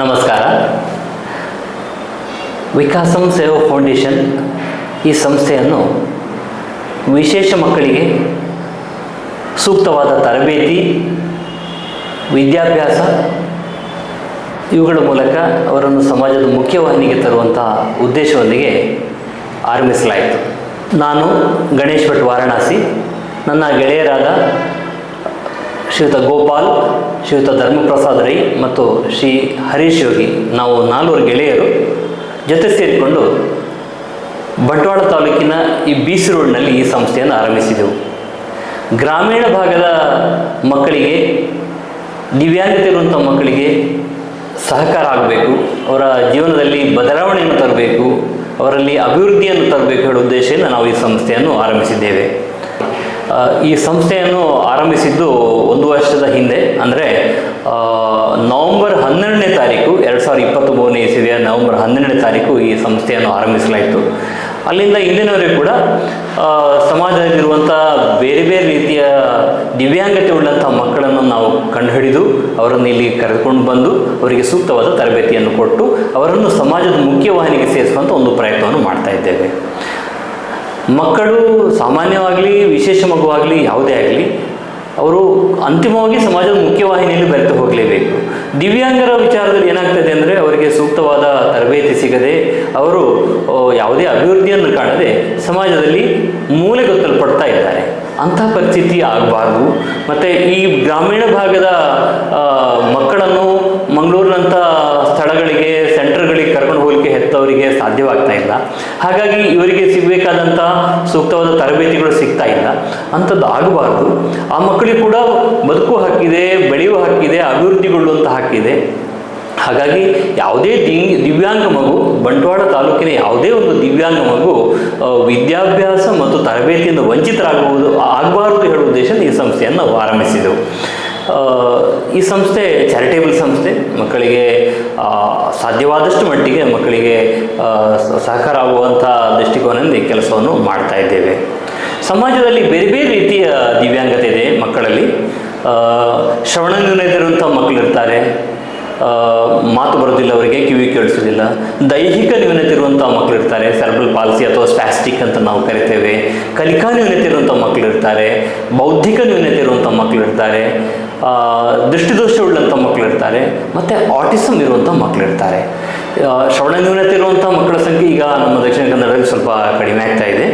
ನಮಸ್ಕಾರ. ವಿಕಾಸಂ ಸೇವಾ ಫೌಂಡೇಶನ್ ಈ ಸಂಸ್ಥೆಯನ್ನು ವಿಶೇಷ ಮಕ್ಕಳಿಗೆ ಸೂಕ್ತವಾದ ತರಬೇತಿ, ವಿದ್ಯಾಭ್ಯಾಸ, ಇವುಗಳ ಮೂಲಕ ಅವರನ್ನು ಸಮಾಜದ ಮುಖ್ಯವಾಹಿನಿಗೆ ತರುವಂತಹ ಉದ್ದೇಶದೊಂದಿಗೆ ಆರಂಭಿಸಲಾಯಿತು. ನಾನು ಗಣೇಶ್ ಭಟ್ ವಾರಣಾಸಿ, ನನ್ನ ಗೆಳೆಯರಾದ ಶ್ರೀಯುತ ಗೋಪಾಲ್, ಶ್ರೀಯುತ ಧರ್ಮಪ್ರಸಾದ್ ರೈ ಮತ್ತು ಶ್ರೀ ಹರೀಶ್ ಯೋಗಿ, ನಾವು ನಾಲ್ವರು ಗೆಳೆಯರು. ಜೊತೆ ಸೇರಿಕೊಂಡು ಬಂಟ್ವಾಳ ತಾಲೂಕಿನ ಈ ಬೀಸಿ ರೋಡ್ನಲ್ಲಿ ಈ ಸಂಸ್ಥೆಯನ್ನು ಆರಂಭಿಸಿದೆವು. ಗ್ರಾಮೀಣ ಭಾಗದ ಮಕ್ಕಳಿಗೆ ದಿವ್ಯಾಂಗತೆ ಇರುವಂಥ ಮಕ್ಕಳಿಗೆ ಸಹಕಾರ ಆಗಬೇಕು, ಅವರ ಜೀವನದಲ್ಲಿ ಬದಲಾವಣೆಯನ್ನು ತರಬೇಕು, ಅವರಲ್ಲಿ ಅಭಿವೃದ್ಧಿಯನ್ನು ತರಬೇಕು ಹೇಳುವ ಉದ್ದೇಶದಿಂದ ನಾವು ಈ ಸಂಸ್ಥೆಯನ್ನು ಆರಂಭಿಸಿದ್ದೇವೆ. ಈ ಸಂಸ್ಥೆಯನ್ನು ಆರಂಭಿಸಿದ್ದು ಒಂದು ವರ್ಷದ ಹಿಂದೆ. ಅಂದರೆ ನವೆಂಬರ್ ಹನ್ನೆರಡನೇ ತಾರೀಕು, ಎರಡು ಸಾವಿರದ ಇಪ್ಪತ್ತ್ ಮೂರನೇ ಇಸವಿಯ ನವೆಂಬರ್ ಹನ್ನೆರಡನೇ ತಾರೀಕು ಈ ಸಂಸ್ಥೆಯನ್ನು ಆರಂಭಿಸಲಾಯಿತು. ಅಲ್ಲಿಂದ ಇಂದಿನವರೆಗೂ ಕೂಡ ಸಮಾಜದಲ್ಲಿರುವಂಥ ಬೇರೆ ಬೇರೆ ರೀತಿಯ ದಿವ್ಯಾಂಗತೆ ಉಳ್ಳಂಥ ಮಕ್ಕಳನ್ನು ನಾವು ಕಂಡುಹಿಡಿದು, ಅವರನ್ನು ಇಲ್ಲಿ ಕರೆದುಕೊಂಡು ಬಂದು, ಅವರಿಗೆ ಸೂಕ್ತವಾದ ತರಬೇತಿಯನ್ನು ಕೊಟ್ಟು, ಅವರನ್ನು ಸಮಾಜದ ಮುಖ್ಯವಾಹಿನಿಗೆ ಸೇರಿಸುವಂಥ ಒಂದು ಪ್ರಯತ್ನವನ್ನು ಮಾಡ್ತಾ ಇದ್ದೇವೆ. ಮಕ್ಕಳು ಸಾಮಾನ್ಯವಾಗಲಿ, ವಿಶೇಷ ಮಗುವಾಗಲಿ, ಯಾವುದೇ ಆಗಲಿ, ಅವರು ಅಂತಿಮವಾಗಿ ಸಮಾಜದ ಮುಖ್ಯವಾಹಿನಿಯಲ್ಲಿ ಬೆರೆತು ಹೋಗಲೇಬೇಕು. ದಿವ್ಯಾಂಗರ ವಿಚಾರದಲ್ಲಿ ಏನಾಗ್ತದೆ ಅಂದರೆ, ಅವರಿಗೆ ಸೂಕ್ತವಾದ ತರಬೇತಿ ಸಿಗದೆ, ಅವರು ಯಾವುದೇ ಅಭಿವೃದ್ಧಿಯನ್ನು ಕಾಣದೆ ಸಮಾಜದಲ್ಲಿ ಮೂಲೆಗೊತ್ತಲ್ಪಡ್ತಾ ಇದ್ದಾರೆ. ಅಂತಹ ಪರಿಸ್ಥಿತಿ ಆಗಬಾರ್ದು. ಮತ್ತು ಈ ಗ್ರಾಮೀಣ ಭಾಗದ ಮಕ್ಕಳನ್ನು ಮಂಗಳೂರಿನಂಥ ಸ್ಥಳಗಳಿಗೆ ಕರ್ಕೊಂಡು ಹೋಗಲಿಕ್ಕೆ ಹೆತ್ತವರಿಗೆ ಸಾಧ್ಯವಾಗ್ತಾ ಇಲ್ಲ. ಹಾಗಾಗಿ ಇವರಿಗೆ ಸಿಗಬೇಕಾದಂಥ ಸೂಕ್ತವಾದ ತರಬೇತಿಗಳು ಸಿಗ್ತಾ ಇಲ್ಲ. ಅಂಥದ್ದು ಆಗಬಾರ್ದು. ಆ ಮಕ್ಕಳಿಗೆ ಕೂಡ ಬದುಕು ಹಾಕಿದೆ ಬೆಳೆಯುವ ಹಾಕಿದೆ ಅಭಿವೃದ್ಧಿಗೊಳ್ಳುವಂಥ ಹಾಕಿದೆ ಹಾಗಾಗಿ ಯಾವುದೇ ದಿವ್ಯಾಂಗ ಮಗು, ಬಂಟ್ವಾಳ ತಾಲೂಕಿನ ಯಾವುದೇ ಒಂದು ದಿವ್ಯಾಂಗ ಮಗು ವಿದ್ಯಾಭ್ಯಾಸ ಮತ್ತು ತರಬೇತಿಯಿಂದ ವಂಚಿತರಾಗುವುದು ಆಗಬಾರದು ಹೇಳುವ ಉದ್ದೇಶ ಈ ಸಂಸ್ಥೆಯನ್ನು ಆರಂಭಿಸಿದೆವು. ಈ ಸಂಸ್ಥೆ ಚಾರಿಟೇಬಲ್ ಸಂಸ್ಥೆ ಮಕ್ಕಳಿಗೆ ಸಾಧ್ಯವಾದಷ್ಟು ಮಟ್ಟಿಗೆ ಮಕ್ಕಳಿಗೆ ಸಹಕಾರ ಆಗುವಂಥ ದೃಷ್ಟಿಕೋನದಿಂದ ಕೆಲಸವನ್ನು ಮಾಡ್ತಾ ಇದ್ದೇವೆ. ಸಮಾಜದಲ್ಲಿ ಬೇರೆ ಬೇರೆ ರೀತಿಯ ದಿವ್ಯಾಂಗತೆ ಇದೆ ಮಕ್ಕಳಲ್ಲಿ. ಶ್ರವಣ ನಿರ್ಣಯದಿರುವಂಥ ಮಕ್ಕಳಿರ್ತಾರೆ. ಮಾತು ಬರೋದಿಲ್ಲ ಅವರಿಗೆ, ಕಿವಿ ಕೇಳಿಸೋದಿಲ್ಲ ದೈಹಿಕ ನ್ಯೂನತೆ ಇರುವಂಥ ಮಕ್ಕಳು ಇರ್ತಾರೆ ಸೆರಬ್ರಲ್ ಪಾಲ್ಸಿ ಅಥವಾ ಸ್ಪ್ಯಾಸ್ಟಿಕ್ ಅಂತ ನಾವು ಕರಿತೇವೆ. ಕಲಿಕಾ ನ್ಯೂನತೆ ಇರುವಂಥ ಮಕ್ಕಳು ಇರ್ತಾರೆ, ಬೌದ್ಧಿಕ ನ್ಯೂನತೆ ಇರುವಂಥ ಮಕ್ಕಳು ಇರ್ತಾರೆ ದೃಷ್ಟಿದೋಷ ಉಳ್ಳಂಥ ಮಕ್ಕಳು ಇರ್ತಾರೆ, ಮತ್ತು ಆಟಿಸಮ್ ಇರುವಂಥ ಮಕ್ಕಳು ಇರ್ತಾರೆ. ಶ್ರವಣ ನ್ಯೂನತೆ ಇರುವಂಥ ಮಕ್ಕಳ ಸಂಖ್ಯೆ ಈಗ ನಮ್ಮ ದಕ್ಷಿಣ ಕನ್ನಡದಲ್ಲಿ ಸ್ವಲ್ಪ ಕಡಿಮೆ ಆಗ್ತಾ ಇದೆ.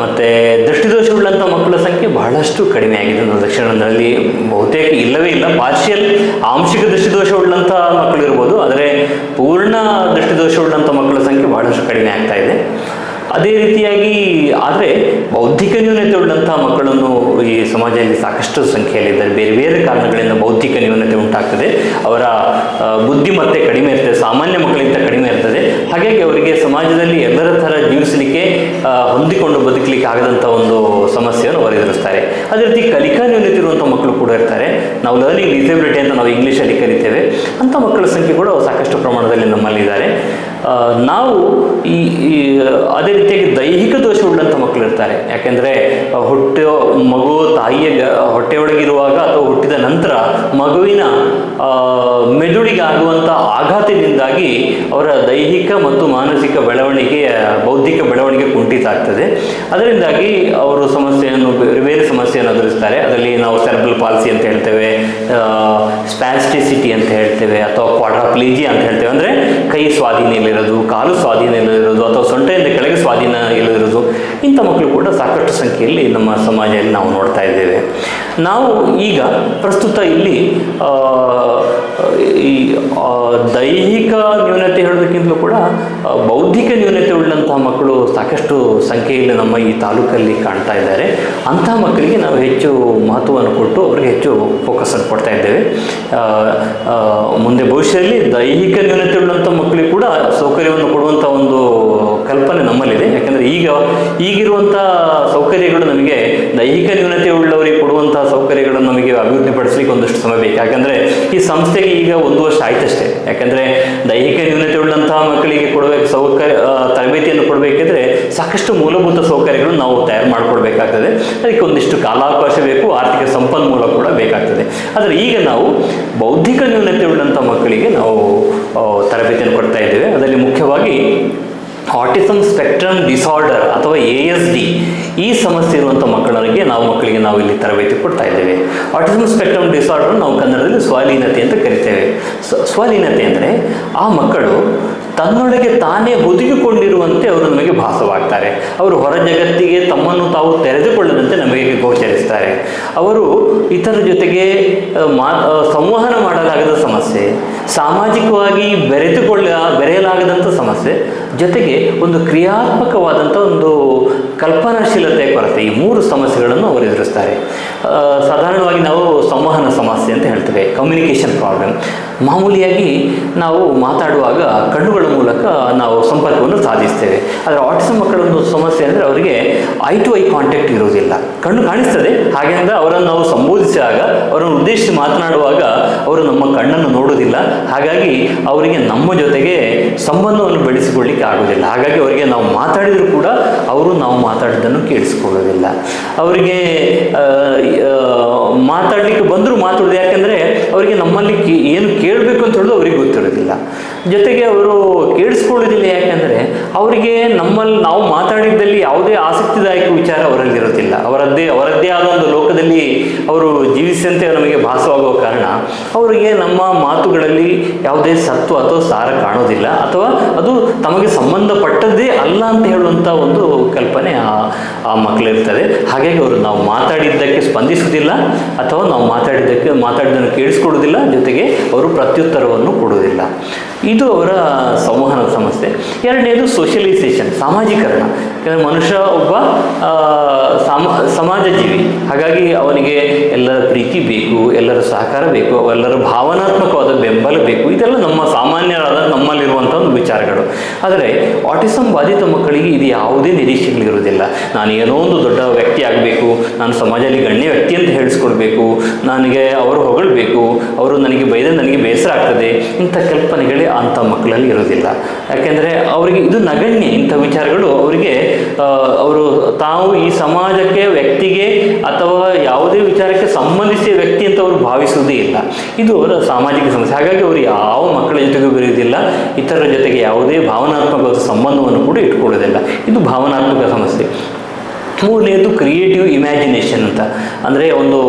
ಮತ್ತು ದೃಷ್ಟಿದೋಷವುಳ್ಳಂಥ ಮಕ್ಕಳ ಸಂಖ್ಯೆ ಬಹಳಷ್ಟು ಕಡಿಮೆ ಆಗಿದೆ ದಕ್ಷಿಣ ಕನ್ನಡದಲ್ಲಿ ಬಹುತೇಕ ಇಲ್ಲವೇ ಇಲ್ಲ. ಪಾರ್ಷಿಯಲ್ ಆಂಶಿಕ ದೃಷ್ಟಿದೋಷವುಳ್ಳಂಥ ಮಕ್ಕಳು ಇರ್ಬೋದು ಆದರೆ ಪೂರ್ಣ ದೃಷ್ಟಿದೋಷವುಳ್ಳಂಥ ಮಕ್ಕಳ ಸಂಖ್ಯೆ ಬಹಳಷ್ಟು ಕಡಿಮೆ ಆಗ್ತಾ ಇದೆ. ಅದೇ ರೀತಿಯಾಗಿ ಆದರೆ ಬೌದ್ಧಿಕ ನ್ಯೂನತೆ ಉಳ್ಳಂಥ ಮಕ್ಕಳನ್ನು ಈ ಸಮಾಜದಲ್ಲಿ ಸಾಕಷ್ಟು ಸಂಖ್ಯೆಯಲ್ಲಿದ್ದಾರೆ. ಬೇರೆ ಬೇರೆ ಕಾರಣಗಳಿಂದ ಬೌದ್ಧಿಕ ನ್ಯೂನತೆ ಉಂಟಾಗ್ತದೆ. ಅವರ ಬುದ್ಧಿಮತ್ತೆ ಕಡಿಮೆ ಇರ್ತದೆ, ಸಾಮಾನ್ಯ ಮಕ್ಕಳಿಗಿಂತ ಕಡಿಮೆ ಇರ್ತದೆ. ಹಾಗಾಗಿ ಅವರಿಗೆ ಸಮಾಜದಲ್ಲಿ ಎಲ್ಲರ ಥರ ಜೀವಿಸಲಿಕ್ಕೆ ಹೊಂದಿಕೊಂಡು ಬದುಕಲಿಕ್ಕೆ ಆಗದಂಥ ಒಂದು ಸಮಸ್ಯೆಯನ್ನು ಅವರು ಎದುರಿಸ್ತಾರೆ. ಅದೇ ರೀತಿ ಕಲಿಕಾ ನ್ಯೂನತೆ ಇರುವಂಥ ಮಕ್ಕಳು ಕೂಡ ಇರ್ತಾರೆ. ನಾವು ಲರ್ನಿಂಗ್ ಡಿಸೇಬಿಲಿಟಿ ಅಂತ ನಾವು ಇಂಗ್ಲೀಷಲ್ಲಿ ಕರಿತೇವೆ. ಅಂಥ ಮಕ್ಕಳ ಸಂಖ್ಯೆ ಕೂಡ ಸಾಕಷ್ಟು ಪ್ರಮಾಣದಲ್ಲಿ ನಮ್ಮಲ್ಲಿದ್ದಾರೆ. ನಾವು ಈ ಅದೇ ರೀತಿಯಾಗಿ ದೈಹಿಕ ದೋಷ ಉಳ್ಳಂಥ ಮಕ್ಕಳು ಇರ್ತಾರೆ ಯಾಕೆಂದರೆ ಹೊಟ್ಟೆ, ಮಗು ತಾಯಿಯ ಹೊಟ್ಟೆಯೊಳಗಿರುವಾಗ ಅಥವಾ ಹುಟ್ಟಿದ ನಂತರ ಮಗುವಿನ ಮೆದುಳಿಗೆ ಆಗುವಂಥ ಆಘಾತದಿಂದಾಗಿ ಅವರ ದೈಹಿಕ ಮತ್ತು ಮಾನಸಿಕ ಬೆಳವಣಿಗೆ, ಬೌದ್ಧಿಕ ಬೆಳವಣಿಗೆ ಕುಂಠಿತ ಆಗ್ತದೆ. ಅದರಿಂದಾಗಿ ಅವರು ಸಮಸ್ಯೆಯನ್ನು, ಬೇರೆ ಬೇರೆ ಸಮಸ್ಯೆಯನ್ನು ಎದುರಿಸ್ತಾರೆ. ಅದರಲ್ಲಿ ನಾವು ಸೆರ್ಬಲ್ ಪಾಲ್ಸಿ ಅಂತ ಹೇಳ್ತೇವೆ ಸ್ಪ್ಯಾಸ್ಟಿಸಿಟಿ ಅಂತ ಹೇಳ್ತೇವೆ ಅಥವಾ ಕ್ವಾಡ್ರಾಪ್ಲೀಜಿ ಅಂತ ಹೇಳ್ತೇವೆ. ಅಂದರೆ ಕೈ ಸ್ವಾಧೀನ ಇಲ್ಲದಿರೋದು ಕಾಲು ಸ್ವಾಧೀನ ಇಲ್ಲದಿರೋದು ಅಥವಾ ಸೊಂಟೆಯಿಂದ ಕೆಳಗೆ ಸ್ವಾಧೀನ ಇಲ್ಲದಿರೋದು ಇಂಥ ಮಕ್ಕಳು ಕೂಡ ಸಾಕಷ್ಟು ಸಂಖ್ಯೆಯಲ್ಲಿ ನಮ್ಮ ಸಮಾಜದಲ್ಲಿ ನಾವು ನೋಡ್ತಾ ಇದ್ದೇವೆ. ನಾವು ಈಗ ಪ್ರಸ್ತುತ ಇಲ್ಲಿ ಈ ದೈಹಿಕ ನ್ಯೂನತೆ ಹೇಳೋದಕ್ಕಿಂತಲೂ ಕೂಡ ಬೌದ್ಧಿಕ ನ್ಯೂನತೆ ಉಳ್ಳಂತಹ ಮಕ್ಕಳು ಸಾಕಷ್ಟು ಸಂಖ್ಯೆಯಲ್ಲಿ ನಮ್ಮ ಈ ತಾಲೂಕಲ್ಲಿ ಕಾಣ್ತಾ ಇದ್ದಾರೆ. ಅಂತಹ ಮಕ್ಕಳಿಗೆ ನಾವು ಹೆಚ್ಚು ಮಹತ್ವವನ್ನು ಕೊಟ್ಟು ಅವರಿಗೆ ಹೆಚ್ಚು ಫೋಕಸನ್ನು ಕೊಡ್ತಾ ಇದ್ದೇವೆ. ಮುಂದೆ ಭವಿಷ್ಯದಲ್ಲಿ ದೈಹಿಕ ನ್ಯೂನತೆ ಉಳ್ಳಂಥ ಮಕ್ಕಳಿಗೆ ಕೂಡ ಸೌಕರ್ಯವನ್ನು ಕೊಡುವಂಥ ಒಂದು ಕಲ್ಪನೆ ನಮ್ಮಲ್ಲಿದೆ. ಯಾಕಂದರೆ ಈಗ ಈಗಿರುವಂಥ ಸೌಕರ್ಯಗಳು ನಮಗೆ ದೈಹಿಕ ನ್ಯೂನತೆ ಉಳ್ಳವರಿಗೆ ಕೊಡುವಂಥ ಸೌಕರ್ಯಗಳನ್ನು ನಮಗೆ ಅಭಿವೃದ್ಧಿಪಡಿಸಲಿಕ್ಕೆ ಒಂದಷ್ಟು ಸಮಯ ಬೇಕು. ಯಾಕಂದರೆ ಈ ಸಂಸ್ಥೆಗೆ ಈಗ ಒಂದು ವರ್ಷ ಆಯ್ತಷ್ಟೇ. ಯಾಕಂದರೆ ದೈಹಿಕ ನ್ಯೂನತೆ ಉಳ್ಳಂತಹ ಮಕ್ಕಳಿಗೆ ಕೊಡಬೇಕು, ಸೌಕರ್ಯ ತರಬೇತಿಯನ್ನು ಕೊಡಬೇಕಿದ್ರೆ ಸಾಕಷ್ಟು ಮೂಲಭೂತ ನಾವು ತಯಾರು ಮಾಡಿಕೊಡ್ಬೇಕಾಗ್ತದೆ. ಅದಕ್ಕೆ ಒಂದಿಷ್ಟು ಕಾಲಾವಕಾಶ ಬೇಕು, ಆರ್ಥಿಕ ಸಂಪನ್ಮೂಲ ಕೂಡ ಬೇಕಾಗ್ತದೆ. ಆದರೆ ಈಗ ನಾವು ಬೌದ್ಧಿಕ ನ್ಯೂನತೆ ಉಳ್ಳಂಥ ಮಕ್ಕಳಿಗೆ ನಾವು ತರಬೇತಿಯನ್ನು ಕೊಡ್ತಾ ಇದ್ದೇವೆ. ಅದರಲ್ಲಿ ಮುಖ್ಯವಾಗಿ ಆಟಿಸಮ್ ಸ್ಪೆಕ್ಟ್ರಮ್ ಡಿಸಾರ್ಡರ್ ಅಥವಾ ಎ ಎಸ್ ಡಿ ಈ ಸಮಸ್ಯೆ ಇರುವಂಥ ಮಕ್ಕಳಿಗೆ ನಾವು ಮಕ್ಕಳಿಗೆ ನಾವು ಇಲ್ಲಿ ತರಬೇತಿ ಕೊಡ್ತಾ ಇದ್ದೇವೆ. ಆಟಿಸಮ್ ಸ್ಪೆಕ್ಟ್ರಮ್ ಡಿಸಾರ್ಡರ್ ನಾವು ಕನ್ನಡದಲ್ಲಿ ಸ್ವಾಲೀನತೆ ಅಂತ ಕರಿತೇವೆ. ಸ್ವಾಲೀನತೆ ಅಂದರೆ ಆ ಮಕ್ಕಳು ತನ್ನೊಳಗೆ ತಾನೇ ಹುದುಗಿಕೊಂಡಿರುವಂತೆ ಅವರು ನಮಗೆ ಭಾಸವಾಗ್ತಾರೆ. ಅವರು ಹೊರ ಜಗತ್ತಿಗೆ ತಮ್ಮನ್ನು ತಾವು ತೆರೆದುಕೊಳ್ಳದಂತೆ ನಮಗೆ ಗೋಚರಿಸ್ತಾರೆ. ಅವರು ಇತರ ಜೊತೆಗೆ ಮಾ ಸಂವಹನ ಮಾಡಲಾಗದ ಸಮಸ್ಯೆ, ಸಾಮಾಜಿಕವಾಗಿ ಬೆರೆತುಕೊಳ್ಳ, ಬೆರೆಯಲಾಗದಂಥ ಸಮಸ್ಯೆ, ಜೊತೆಗೆ ಒಂದು ಕ್ರಿಯಾತ್ಮಕವಾದಂಥ ಒಂದು ಕಲ್ಪನಾಶೀಲತೆ ಕೊರತೆ. ಈ ಮೂರು ಸಮಸ್ಯೆಗಳನ್ನು ಅವರು ಎದುರಿಸ್ತಾರೆ. ಸಾಧಾರಣವಾಗಿ ನಾವು ಸಂವಹನ ಸಮಸ್ಯೆ ಅಂತ ಹೇಳ್ತೇವೆ. ಕಮ್ಯುನಿಕೇಷನ್ ಪ್ರಾಬ್ಲಮ್ ಮಾಮೂಲಿಯಾಗಿ ನಾವು ಮಾತಾಡುವಾಗ ಕಣ್ಣುಗಳ ಮೂಲಕ ನಾವು ಸಂಪರ್ಕವನ್ನು ಸಾಧಿಸ್ತೇವೆ. ಆದರೆ ಆಟಿಸಮ್ ಮಕ್ಕಳ ಒಂದು ಸಮಸ್ಯೆ ಅಂದರೆ ಅವರಿಗೆ ಐ ಟು ಐ ಕಾಂಟ್ಯಾಕ್ಟ್ ಇರುವುದಿಲ್ಲ. ಕಣ್ಣು ಕಾಣಿಸ್ತದೆ, ಹಾಗೆ ಅಂದರೆ ಅವರನ್ನು ನಾವು ಸಂಬೋಧಿಸಿದಾಗ, ಅವರನ್ನು ಉದ್ದೇಶಿಸಿ ಮಾತನಾಡುವಾಗ ಅವರು ನಮ್ಮ ಕಣ್ಣನ್ನು ನೋಡುವುದಿಲ್ಲ. ಹಾಗಾಗಿ ಅವರಿಗೆ ನಮ್ಮ ಜೊತೆಗೆ ಸಂಬಂಧವನ್ನು ಬೆಳೆಸಿಕೊಳ್ಳಿಕ್ಕೆ ಆಗೋದಿಲ್ಲ ಹಾಗಾಗಿ ಅವರಿಗೆ ನಾವು ಮಾತಾಡಿದರೂ ಕೂಡ ಅವರು ನಾವು ಮಾತಾಡಿದ್ದನ್ನು ಕೇಳಿಸಿಕೊಳ್ಳೋದಿಲ್ಲ ಅವರಿಗೆ ಮಾತಾಡಲಿಕ್ಕೆ ಬಂದರೂ ಮಾತಾಡೋದು ಯಾಕೆಂದರೆ ಅವರಿಗೆ ನಮ್ಮಲ್ಲಿ ಏನು ಕೇಳಬೇಕು ಅಂತ ಹೇಳೋದು ಅವರಿಗೆ ಗೊತ್ತಿರೋದಿಲ್ಲ. ಜೊತೆಗೆ ಅವರು ಕೇಳಿಸ್ಕೊಳ್ಳೋದಿಲ್ಲ ಯಾಕಂದರೆ ಅವರಿಗೆ ನಮ್ಮಲ್ಲಿ ನಾವು ಮಾತಾಡಿದ್ದಲ್ಲಿ ಯಾವುದೇ ಆಸಕ್ತಿದಾಯಕ ವಿಚಾರ ಅವರಲ್ಲಿರೋದಿಲ್ಲ ಅವರದ್ದೇ ಅವರದ್ದೇ ಆದ ಒಂದು ಲೋಕದಲ್ಲಿ ಅವರು ಜೀವಿಸಿದಂತೆ ನಮಗೆ ಭಾಸವಾಗುವ ಕಾರಣ ಅವರಿಗೆ ನಮ್ಮ ಮಾತುಗಳಲ್ಲಿ ಯಾವುದೇ ಸತ್ವ ಅಥವಾ ಸಾರ ಕಾಣೋದಿಲ್ಲ ಅಥವಾ ಅದು ತಮಗೆ ಸಂಬಂಧಪಟ್ಟದ್ದೇ ಅಲ್ಲ ಅಂತ ಹೇಳುವಂಥ ಒಂದು ಕಲ್ಪನೆ ಆ ಮಕ್ಕಳಿರ್ತದೆ ಹಾಗಾಗಿ ಅವರು ನಾವು ಮಾತಾಡಿದ್ದಕ್ಕೆ ಸ್ಪಂದಿಸುವುದಿಲ್ಲ ಅಥವಾ ನಾವು ಮಾತಾಡಿದ್ದಕ್ಕೆ, ಮಾತಾಡಿದ್ದನ್ನು ಕೇಳಿಸ್ಕೊಳ್ಳೋದಿಲ್ಲ ಜೊತೆಗೆ ಅವರು ಪ್ರತ್ಯುತ್ತರವನ್ನು ಕೊಡುವುದಿಲ್ಲ. ಇದು ಅವರ ಸಂವಹನದ ಸಮಸ್ಯೆ. ಎರಡನೇದು ಸೋಷಿಯಲೈಸೇಷನ್ ಸಾಮಾಜೀಕರಣ. ಯಾಕಂದರೆ ಮನುಷ್ಯ ಒಬ್ಬ ಸಮಾಜ ಜೀವಿ ಹಾಗಾಗಿ ಅವನಿಗೆ ಎಲ್ಲರ ಪ್ರೀತಿ ಬೇಕು, ಎಲ್ಲರ ಸಹಕಾರ ಬೇಕು ಎಲ್ಲರ ಭಾವನಾತ್ಮಕವಾದ ಬೆಂಬಲ ಬೇಕು. ಇದೆಲ್ಲ ನಮ್ಮ ಸಾಮಾನ್ಯರಾದ ನಮ್ಮಲ್ಲಿರುವಂಥ ಒಂದು ವಿಚಾರಗಳು. ಆದರೆ ಆಟಿಸಮ್ ಬಾಧಿತ ಮಕ್ಕಳಿಗೆ ಇದು ಯಾವುದೇ ನಿರೀಕ್ಷೆಗಳಿರುವುದಿಲ್ಲ. ನಾನು ಏನೋ ಒಂದು ದೊಡ್ಡ ವ್ಯಕ್ತಿ ಆಗಬೇಕು, ನಾನು ಸಮಾಜದಲ್ಲಿ ಗಣ್ಯ ವ್ಯಕ್ತಿ ಅಂತ ಹೇಳಿಸ್ಕೊಡ್ಬೇಕು, ನನಗೆ ಅವರು ಹೊಗಳಬೇಕು, ಅವರು ನನಗೆ ಬೈದ ನನಗೆ ಬೇಸರ ಆಗ್ತದೆ, ಇಂಥ ಕಲ್ಪನೆಗಳೇ ಅಂಥ ಮಕ್ಕಳಲ್ಲಿ ಇರೋದಿಲ್ಲ ಯಾಕೆಂದರೆ ಅವರಿಗೆ ಇದು ನಗಣ್ಯ, ಇಂಥ ವಿಚಾರಗಳು ಅವರಿಗೆ ಅವರು ತಾವು ಈ ಸಮಾಜಕ್ಕೆ ವ್ಯಕ್ತಿಗೆ ಅಥವಾ ಯಾವುದೇ ವಿಚಾರಕ್ಕೆ ಸಂಬಂಧಿಸಿದ ವ್ಯಕ್ತಿ ಅಂತ ಅವರು ಭಾವಿಸುವುದೇ ಇಲ್ಲ. ಇದು ಅವರ ಸಾಮಾಜಿಕ ಸಮಸ್ಯೆ. ಹಾಗಾಗಿ ಅವರು ಯಾವ ಮಕ್ಕಳ ಜೊತೆಗೂ ಬೆರೆಯುವುದಿಲ್ಲ. ಇತರರ ಜೊತೆಗೆ ಯಾವುದೇ ಭಾವನಾತ್ಮಕ ಸಂಬಂಧವನ್ನು ಕೂಡ ಇಟ್ಕೊಳ್ಳೋದಿಲ್ಲ. ಇದು ಭಾವನಾತ್ಮಕ ಸಮಸ್ಯೆ. ಮೂರನೇದು ಕ್ರಿಯೇಟಿವ್ ಇಮ್ಯಾಜಿನೇಷನ್ ಅಂತ. ಅಂದರೆ ಒಂದು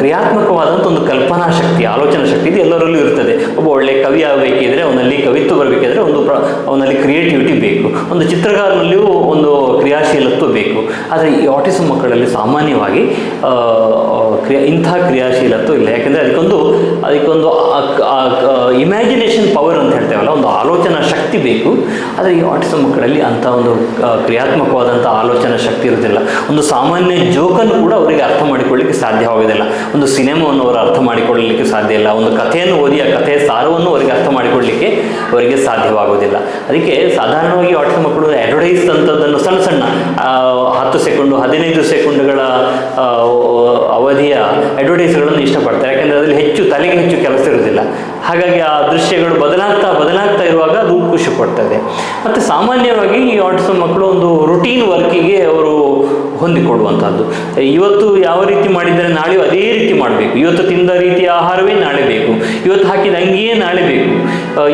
ಕ್ರಿಯಾತ್ಮಕವಾದಂಥ ಒಂದು ಕಲ್ಪನಾ ಶಕ್ತಿ, ಆಲೋಚನಾ ಶಕ್ತಿ ಇದು ಎಲ್ಲರಲ್ಲೂ ಇರ್ತದೆ. ಒಬ್ಬ ಒಳ್ಳೆ ಕವಿ ಆಗಬೇಕಿದ್ರೆ, ಅವನಲ್ಲಿ ಕವಿತ್ವ ಬರಬೇಕಿದ್ರೆ ಒಂದು ಪ್ರ, ಅವನಲ್ಲಿ ಕ್ರಿಯೇಟಿವಿಟಿ ಬೇಕು. ಒಂದು ಚಿತ್ರಕಾರನಲ್ಲಿಯೂ ಒಂದು ಕ್ರಿಯಾಶೀಲತ್ವ ಬೇಕು. ಆದರೆ ಈ ಆಟಿಸಮ್ ಮಕ್ಕಳಲ್ಲಿ ಸಾಮಾನ್ಯವಾಗಿ ಕ್ರಿಯಾ, ಇಂಥ ಕ್ರಿಯಾಶೀಲತ್ವ ಇಲ್ಲ. ಯಾಕೆಂದರೆ ಅದಕ್ಕೊಂದು ಅದಕ್ಕೊಂದು ಇಮ್ಯಾಜಿನೇಷನ್ ಪವರ್ ಅಂತ ಹೇಳ್ತೇವಲ್ಲ, ಒಂದು ಆಲೋಚನಾ ಶಕ್ತಿ ಬೇಕು. ಆದರೆ ಈ ಆಟಿಸಮ್ ಮಕ್ಕಳಲ್ಲಿ ಅಂಥ ಒಂದು ಕ್ರಿಯಾತ್ಮಕವಾದಂಥ ಆಲೋಚನಾ ಶಕ್ತಿ ಇರೋದಿಲ್ಲ ಒಂದು ಸಾಮಾನ್ಯ ಜೋಕನ್ನು ಕೂಡ ಅವರಿಗೆ ಅರ್ಥ ಮಾಡಿಕೊಳ್ಳಿಕ್ಕೆ ಸಾಧ್ಯವಾಗೋದಿಲ್ಲ ಒಂದು ಸಿನಿಮಾವನ್ನು ಅವರು ಅರ್ಥ ಮಾಡಿಕೊಳ್ಳಲಿಕ್ಕೆ ಸಾಧ್ಯ ಇಲ್ಲ. ಒಂದು ಕಥೆಯನ್ನು ಓದಿ ಆ ಕಥೆಯ ಸಾರವನ್ನು ಅವರಿಗೆ ಅರ್ಥ ಮಾಡಿಕೊಳ್ಳಲಿಕ್ಕೆ ಅವರಿಗೆ ಸಾಧ್ಯವಾಗೋದಿಲ್ಲ. ಅದಕ್ಕೆ ಸಾಧಾರಣವಾಗಿ ಆಟ ಮಕ್ಕಳು ಅಡ್ವರ್ಟೈಸ್ ಅಂಥದ್ದನ್ನು ಸಣ್ಣ ಸಣ್ಣ ಹತ್ತು ಸೆಕೆಂಡು, ಹದಿನೈದು ಸೆಕೆಂಡುಗಳ ಅವಧಿಯ ಅಡ್ವರ್ಟೈಸ್ಗಳನ್ನು ಇಷ್ಟಪಡ್ತಾರೆ. ಯಾಕೆಂದರೆ ಅದರಲ್ಲಿ ಹೆಚ್ಚು ತಲೆಗೆ ಹೆಚ್ಚು ಕೆಲಸ ಇರೋದಿಲ್ಲ ಹಾಗಾಗಿ ಆ ದೃಶ್ಯಗಳು ಬದಲಾಗ್ತಾ ಬದಲಾಗ್ತಾ ಇರುವಾಗ ಅದು ಖುಷಿ ಕೊಡ್ತದೆ ಮತ್ತು ಸಾಮಾನ್ಯವಾಗಿ ಈ ಆಟಿಸಮ್ ಮಕ್ಕಳು ಒಂದು ರುಟೀನ್ ವರ್ಕಿಗೆ ಅವರು ಹೊಂದಿಕೊಳ್ಳುವಂಥದ್ದು ಇವತ್ತು ಯಾವ ರೀತಿ ಮಾಡಿದರೆ ನಾಳೆ ಅದೇ ರೀತಿ ಮಾಡಬೇಕು. ಇವತ್ತು ತಿಂದ ರೀತಿಯ ಆಹಾರವೇ ನಾಳೆ ಬೇಕು. ಇವತ್ತು ಹಾಕಿದ ಅಂಗಿಯೇ ನಾಳೆ ಬೇಕು.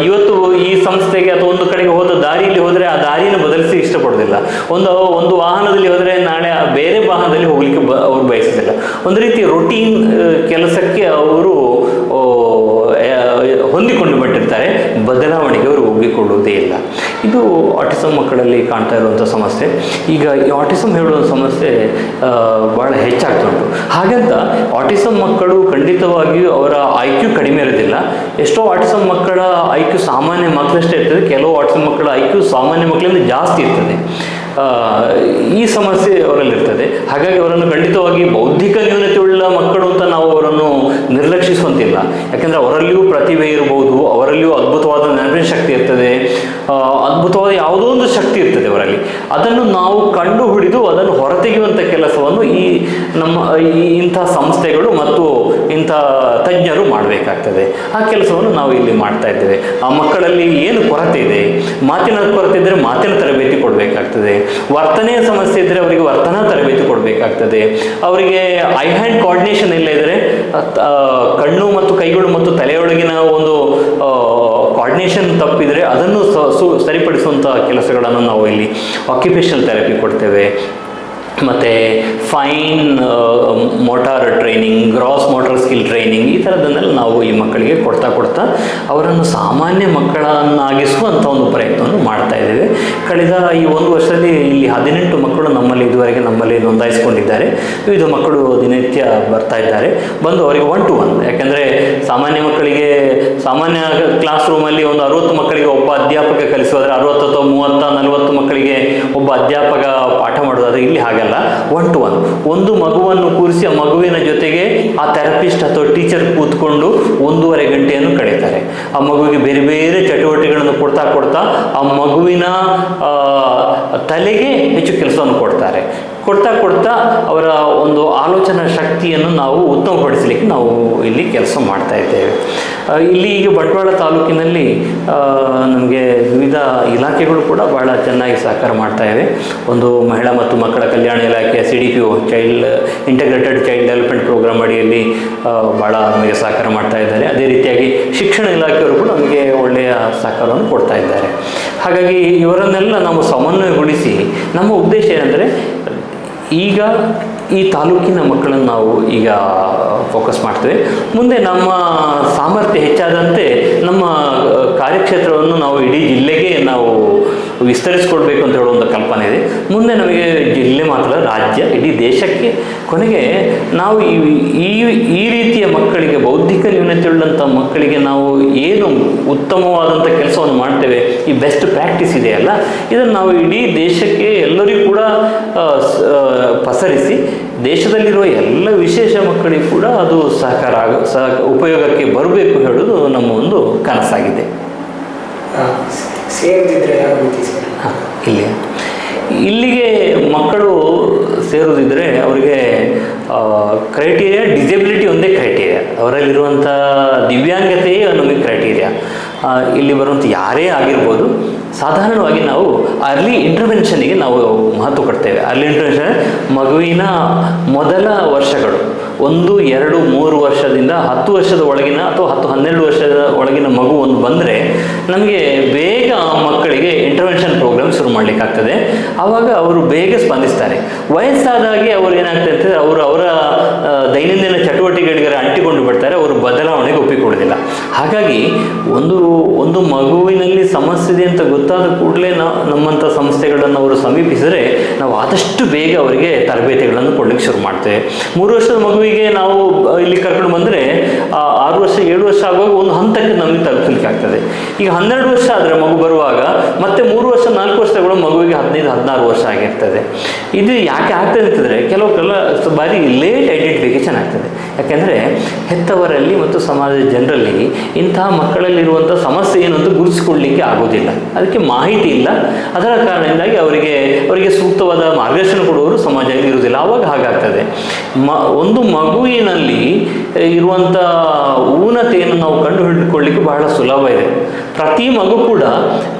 ಇವತ್ತು ಈ ಸಂಸ್ಥೆಗೆ ಅಥವಾ ಒಂದು ಕಡೆಗೆ ಹೋದ ದಾರಿಯಲ್ಲಿ ಹೋದರೆ ಆ ದಾರಿಯನ್ನು ಬದಲಿಸಿ ಇಷ್ಟಪಡೋದಿಲ್ಲ ಒಂದು ಒಂದು ವಾಹನದಲ್ಲಿ ಹೋದರೆ ನಾಳೆ ಬೇರೆ ವಾಹನದಲ್ಲಿ ಹೋಗಲಿಕ್ಕೆ ಬ, ಅವರು ಬಯಸೋದಿಲ್ಲ ಒಂದು ರೀತಿ ರೊಟೀನ್ ಕೆಲಸಕ್ಕೆ ಅವರು ಆ, ಹೊಂದಿಕೊಂಡು ಬಿಟ್ಟಿರ್ತಾರೆ ಬದಲಾವಣೆಗೆ ಅವರು ಒಗ್ಗಿಕೊಳ್ಳುವುದೇ ಇಲ್ಲ ಇದು ಆಟಿಸಮ್ ಮಕ್ಕಳಲ್ಲಿ ಕಾಣ್ತಾ ಇರುವಂಥ ಸಮಸ್ಯೆ. ಈಗ ಈ ಆಟಿಸಮ್ ಹೇಳುವ ಸಮಸ್ಯೆ ಭಾಳ ಹೆಚ್ಚಾಗ್ತಾ ಉಂಟು. ಹಾಗಂತ ಆಟಿಸಮ್ ಮಕ್ಕಳು ಖಂಡಿತವಾಗಿಯೂ ಅವರ ಐ ಕ್ಯೂ ಕಡಿಮೆ ಇರೋದಿಲ್ಲ. ಎಷ್ಟೋ ಆಟಿಸಮ್ ಮಕ್ಕಳ ಐ ಕ್ಯೂ ಸಾಮಾನ್ಯ ಮಕ್ಕಳಷ್ಟೇ ಇರ್ತದೆ, ಕೆಲವು ಆಟಿಸಮ್ ಮಕ್ಕಳ ಐ ಕ್ಯೂ ಸಾಮಾನ್ಯ ಮಕ್ಕಳಿಂದ ಜಾಸ್ತಿ ಇರ್ತದೆ. ಈ ಸಮಸ್ಯೆ ಅವರಲ್ಲಿರ್ತದೆ. ಹಾಗಾಗಿ ಅವರನ್ನು ಖಂಡಿತವಾಗಿ ಬೌದ್ಧಿಕ ನ್ಯೂನತೆ ಉಳ್ಳ ಮಕ್ಕಳು ಅಂತ ನಾವು ಅವರನ್ನು ನಿರ್ಲಕ್ಷಿಸುವಂತಿಲ್ಲ. ಯಾಕೆಂದರೆ ಅವರಲ್ಲಿಯೂ ಪ್ರತಿಭೆ ಇರಬಹುದು ಅವರಲ್ಲಿಯೂ ಅದ್ಭುತವಾದ ನೆನಪಿನ ಶಕ್ತಿ ಇರ್ತದೆ. ಅದ್ಭುತವಾದ ಯಾವುದೋ ಒಂದು ಶಕ್ತಿ ಇರ್ತದೆ ಅವರಲ್ಲಿ. ಅದನ್ನು ನಾವು ಕಂಡು ಹಿಡಿದು ಅದನ್ನು ಹೊರತೆಗೆಯುವಂಥ ಕೆಲಸವನ್ನು ಈ ನಮ್ಮ, ಈ ಇಂಥ ಸಂಸ್ಥೆಗಳು ಮತ್ತು ಇಂಥ ತಜ್ಞರು ಮಾಡಬೇಕಾಗ್ತದೆ. ಆ ಕೆಲಸವನ್ನು ನಾವು ಇಲ್ಲಿ ಮಾಡ್ತಾ ಇದ್ದೇವೆ. ಆ ಮಕ್ಕಳಲ್ಲಿ ಏನು ಕೊರತೆ ಇದೆ? ಮಾತಿನ ಕೊರತೆ ಇದ್ದರೆ ಮಾತಿನ ತರಬೇತಿ ಕೊಡಬೇಕಾಗ್ತದೆ. ವರ್ತನೆಯ ಸಮಸ್ಯೆ ಇದ್ದರೆ ಅವರಿಗೆ ವರ್ತನಾ ತರಬೇತಿ ಕೊಡಬೇಕಾಗ್ತದೆ. ಅವರಿಗೆ ಐ ಹ್ಯಾಂಡ್ ಕೋಆರ್ಡಿನೇಷನ್ ಎಲ್ಲ ಇದ್ದರೆ ಕಣ್ಣು ಮತ್ತು ಕೈಗಳು ಮತ್ತು ತಲೆಯೊಳಗಿನ ಒಂದು ಕೋಆರ್ಡಿನೇಷನ್ ತಪ್ಪಿದರೆ ಅದನ್ನು ಸರಿಪಡಿಸುವಂಥ ಕೆಲಸಗಳನ್ನು ನಾವು ಇಲ್ಲಿ ಆಕ್ಯುಪೇಷನಲ್ ಥೆರಪಿ ಕೊಡ್ತೇವೆ. ಮತ್ತು fine motor training gross motor skill training ಈ ಥರದನ್ನೆಲ್ಲ ನಾವು ಈ ಮಕ್ಕಳಿಗೆ ಕೊಡ್ತಾ ಕೊಡ್ತಾ ಅವರನ್ನು ಸಾಮಾನ್ಯ ಮಕ್ಕಳನ್ನಾಗಿಸುವಂಥ ಒಂದು ಪ್ರಯತ್ನವನ್ನು ಮಾಡ್ತಾ ಇದ್ದೇವೆ. ಕಳೆದ ಈ ಒಂದು ವರ್ಷದಲ್ಲಿ ಇಲ್ಲಿ ಹದಿನೆಂಟು ಮಕ್ಕಳು ನಮ್ಮಲ್ಲಿ ಇದುವರೆಗೆ ನಮ್ಮಲ್ಲಿ ನೋಂದಾಯಿಸಿಕೊಂಡಿದ್ದಾರೆ. ವಿವಿಧ ಮಕ್ಕಳು ದಿನನಿತ್ಯ ಬರ್ತಾ ಇದ್ದಾರೆ. ಬಂದು ಅವರಿಗೆ ಒನ್ ಟು ಒನ್ ಯಾಕೆಂದರೆ ಸಾಮಾನ್ಯ ಮಕ್ಕಳಿಗೆ ಸಾಮಾನ್ಯ ಕ್ಲಾಸ್ ರೂಮಲ್ಲಿ ಒಂದು ಅರುವತ್ತು ಮಕ್ಕಳಿಗೆ ಒಬ್ಬ ಅಧ್ಯಾಪಕ ಕಲಿಸೋದ್ರೆ ಅರುವತ್ತು ಅಥವಾ ಮೂವತ್ತ, ನಲವತ್ತು ಮಕ್ಕಳಿಗೆ ಒಬ್ಬ ಅಧ್ಯಾಪಕ ಪಾಠ ಮಾಡೋದಾದರೆ ಇಲ್ಲಿ ಹಾಗಲ್ಲ ಒನ್ ಟು ಒನ್ ಒಂದು ಮಗುವನ್ನು ಕೂರಿಸಿ ಆ ಮಗುವಿನ ಜೊತೆಗೆ ಆ ಥೆರಪಿಸ್ಟ್ ಅಥವಾ ಟೀಚರ್ ಕೂತ್ಕೊಂಡು ಒಂದೂವರೆ ಗಂಟೆಯನ್ನು ಕಳೀತಾರೆ. ಆ ಮಗುವಿಗೆ ಬೇರೆ ಬೇರೆ ಚಟುವಟಿಕೆಗಳನ್ನು ಕೊಡ್ತಾ ಕೊಡ್ತಾ ಆ ಮಗುವಿನ ತಲೆಗೆ ಹೆಚ್ಚು ಕೆಲಸವನ್ನು ಕೊಡ್ತಾರೆ. ಕೊಡ್ತಾ ಕೊಡ್ತಾ ಅವರ ಒಂದು ಆಲೋಚನಾ ಶಕ್ತಿಯನ್ನು ನಾವು ಉತ್ತಮಪಡಿಸಲಿಕ್ಕೆ ನಾವು ಇಲ್ಲಿ ಕೆಲಸ ಮಾಡ್ತಾ ಇದ್ದೇವೆ. ಇಲ್ಲಿ ಈಗ ಬಂಟ್ವಾಳ ತಾಲೂಕಿನಲ್ಲಿ ನಮಗೆ ವಿವಿಧ ಇಲಾಖೆಗಳು ಕೂಡ ಬಹಳ ಚೆನ್ನಾಗಿ ಸಹಕಾರ ಮಾಡ್ತಾ ಇವೆ. ಒಂದು ಮಹಿಳಾ ಮತ್ತು ಮಕ್ಕಳ ಕಲ್ಯಾಣ ಇಲಾಖೆ C D P O child integrated child development programme ಅಡಿಯಲ್ಲಿ ಭಾಳ ನಮಗೆ ಸಹಕಾರ ಮಾಡ್ತಾ ಇದ್ದಾರೆ. ಅದೇ ರೀತಿಯಾಗಿ ಶಿಕ್ಷಣ ಇಲಾಖೆಯವರು ಕೂಡ ನಮಗೆ ಒಳ್ಳೆಯ ಸಹಕಾರವನ್ನು ಕೊಡ್ತಾ ಇದ್ದಾರೆ. ಹಾಗಾಗಿ ಇವರನ್ನೆಲ್ಲ ನಾವು ಸಮನ್ವಯಗೊಳಿಸಿ ನಮ್ಮ ಉದ್ದೇಶ ಏನಂದರೆ ಈಗ ಈ ತಾಲೂಕಿನ ಮಕ್ಕಳನ್ನು ನಾವು ಈಗ ಫೋಕಸ್ ಮಾಡ್ತೇವೆ. ಮುಂದೆ ನಮ್ಮ ಸಾಮರ್ಥ್ಯ ಹೆಚ್ಚಾದಂತೆ ನಮ್ಮ ಕಾರ್ಯಕ್ಷೇತ್ರವನ್ನು ನಾವು ಇಡೀ ಜಿಲ್ಲೆಗೆ ನಾವು ವಿಸ್ತರಿಸ್ಕೊಡ್ಬೇಕು ಅಂತ ಹೇಳೋ ಒಂದು ಕಲ್ಪನೆ ಇದೆ. ಮುಂದೆ ನಮಗೆ ಜಿಲ್ಲೆ ಮಾತ್ರ ರಾಜ್ಯ, ಇಡೀ ದೇಶಕ್ಕೆ. ಕೊನೆಗೆ ನಾವು ಈ ಈ ರೀತಿಯ ಮಕ್ಕಳಿಗೆ, ಬೌದ್ಧಿಕ ನ್ಯೂನತೆಯುಳ್ಳಂಥ ಮಕ್ಕಳಿಗೆ ನಾವು ಏನು ಉತ್ತಮವಾದಂಥ ಕೆಲಸವನ್ನು ಮಾಡ್ತೇವೆ, ಈ ಬೆಸ್ಟ್ ಪ್ರಾಕ್ಟೀಸ್ ಇದೆಯಲ್ಲ ಇದನ್ನು ನಾವು ಇಡೀ ದೇಶಕ್ಕೆ ಎಲ್ಲರಿಗೂ ಕೂಡ ಪಸರಿಸಿ, ದೇಶದಲ್ಲಿರುವ ಎಲ್ಲ ವಿಶೇಷ ಮಕ್ಕಳಿಗೆ ಕೂಡ ಅದು ಸಹಕಾರ ಆಗ ಸಹ ಉಪಯೋಗಕ್ಕೆ ಬರಬೇಕು ಹೇಳೋದು ನಮ್ಮ ಒಂದು ಕನಸಾಗಿದೆ. ಸೇರಿದ್ರೆ ಯಾವ ರೀತಿ ಸರ್ ಹ, ಇಲ್ಲಿ. ಇಲ್ಲಿಗೆ ಮಕ್ಕಳು ಸೇರೋದಿದ್ರೆ ಅವರಿಗೆ ಕ್ರೈಟೀರಿಯಾ ಡಿಸೆಬಿಲಿಟಿ ಒಂದೇ ಕ್ರೈಟೀರಿಯಾ ಅವರಲ್ಲಿರುವಂಥ ದಿವ್ಯಾಂಗತೆಯೇ ನಮಗೆ ಕ್ರೈಟೀರಿಯಾ ಇಲ್ಲಿ ಬರುವಂಥ ಯಾರೇ ಆಗಿರ್ಬೋದು ಸಾಧಾರಣವಾಗಿ ನಾವು ಅರ್ಲಿ ಇಂಟರ್ವೆನ್ಷನಿಗೆ ನಾವು ಮಹತ್ವ ಕೊಡ್ತೇವೆ. ಅರ್ಲಿ ಇಂಟರ್ವೆನ್ಷನ್ ಮಗುವಿನ ಮೊದಲ ವರ್ಷಗಳು. ಒಂದು, ಎರಡು, ಮೂರು ವರ್ಷದಿಂದ ಹತ್ತು ವರ್ಷದ ಒಳಗಿನ ಅಥವಾ ಹತ್ತು ಹನ್ನೆರಡು ವರ್ಷದ ಒಳಗಿನ ಮಗು ಒಂದು ಬಂದರೆ ನಮಗೆ ಬೇಗ ಆ ಮಕ್ಕಳಿಗೆ ಇಂಟರ್ವೆನ್ಷನ್ ಪ್ರೋಗ್ರಾಮ್ ಶುರು ಮಾಡಲಿಕ್ಕಾಗ್ತದೆ. ಆವಾಗ ಅವರು ಬೇಗ ಸ್ಪಂದಿಸ್ತಾರೆ. ವಯಸ್ಸಾದಾಗೆ ಅವರು ಏನಾಗ್ತದೆ ಅಂತಂದರೆ ಅವರು ಅವರ ದೈನಂದಿನ ಚಟುವಟಿಕೆಗಳಿಗೆ ಅಂಟಿಕೊಂಡು ಬಿಡ್ತಾರೆ, ಅವರು ಬದಲಾವಣೆಗೆ ಒಪ್ಪಿಕೊಡೋದಿಲ್ಲ ಹಾಗಾಗಿ ಒಂದು ಒಂದು ಮಗುವಿನಲ್ಲಿ ಸಮಸ್ಯೆ ಇದೆ ಅಂತ ಗೊತ್ತಾದ ಕೂಡಲೇ ನಾವು ನಮ್ಮಂಥ ಸಂಸ್ಥೆಗಳನ್ನು ಅವರು ಸಮೀಪಿಸಿದರೆ ನಾವು ಆದಷ್ಟು ಬೇಗ ಅವರಿಗೆ ತರಬೇತಿಗಳನ್ನು ಕೊಡ್ಲಿಕ್ಕೆ ಶುರು ಮಾಡ್ತೇವೆ. ಮೂರು ವರ್ಷದ ಮಗುವಿಗೆ ನಾವು ಇಲ್ಲಿ ಕರ್ಕೊಂಡು ಬಂದರೆ ಆರು ವರ್ಷ, ಏಳು ವರ್ಷ ಆಗುವಾಗ ಒಂದು ಹಂತಕ್ಕೆ ನಮಗೆ ತಲುಪಲಿಕ್ಕೆ ಆಗ್ತದೆ. ಈಗ ಹನ್ನೆರಡು ವರ್ಷ ಆದರೆ ಮಗು ಬರುವಾಗ, ಮತ್ತೆ ಮೂರು ವರ್ಷ, ನಾಲ್ಕು ವರ್ಷಗಳು ಮಗುವಿಗೆ ಹದಿನೈದು, ಹದಿನಾರು ವರ್ಷ ಆಗಿರ್ತದೆ. ಇದು ಯಾಕೆ ಆಗ್ತದೆ ಅಂತಂದರೆ, ಕೆಲವು, ಕೆಲ ಬಾರಿ ಲೇಟ್ ಐಡೆಂಟಿಫಿಕೇಶನ್ ಆಗ್ತದೆ. ಯಾಕೆಂದರೆ ಹೆತ್ತವರಲ್ಲಿ ಮತ್ತು ಸಮಾಜದ ಜನರಲ್ಲಿ ಇಂತಹ ಮಕ್ಕಳಲ್ಲಿರುವಂಥ ಸಮಸ್ಯೆ ಏನು ಅಂತ ಗುರುತಿಸ್ಕೊಳ್ಳಿಕ್ಕೆ ಆಗೋದಿಲ್ಲ ಅದಕ್ಕೆ ಮಾಹಿತಿ ಇಲ್ಲ. ಅದರ ಕಾರಣದಿಂದಾಗಿ ಅವರಿಗೆ ಅವರಿಗೆ ಸೂಕ್ತವಾದ ಮಾರ್ಗದರ್ಶನ ಕೊಡುವವರು ಸಮಾಜದಲ್ಲಿ ಇರುವುದಿಲ್ಲ. ಆವಾಗ ಹಾಗಾಗ್ತದೆ. ಮ, ಒಂದು ಮಗುವಿನಲ್ಲಿ ಇರುವಂಥ ಊನತೆಯನ್ನು ನಾವು ಕಂಡು ಹಿಡಿದುಕೊಳ್ಳಿಕ್ಕೆ ಬಹಳ ಸುಲಭ ಇದೆ. ಪ್ರತಿ ಮಗು ಕೂಡ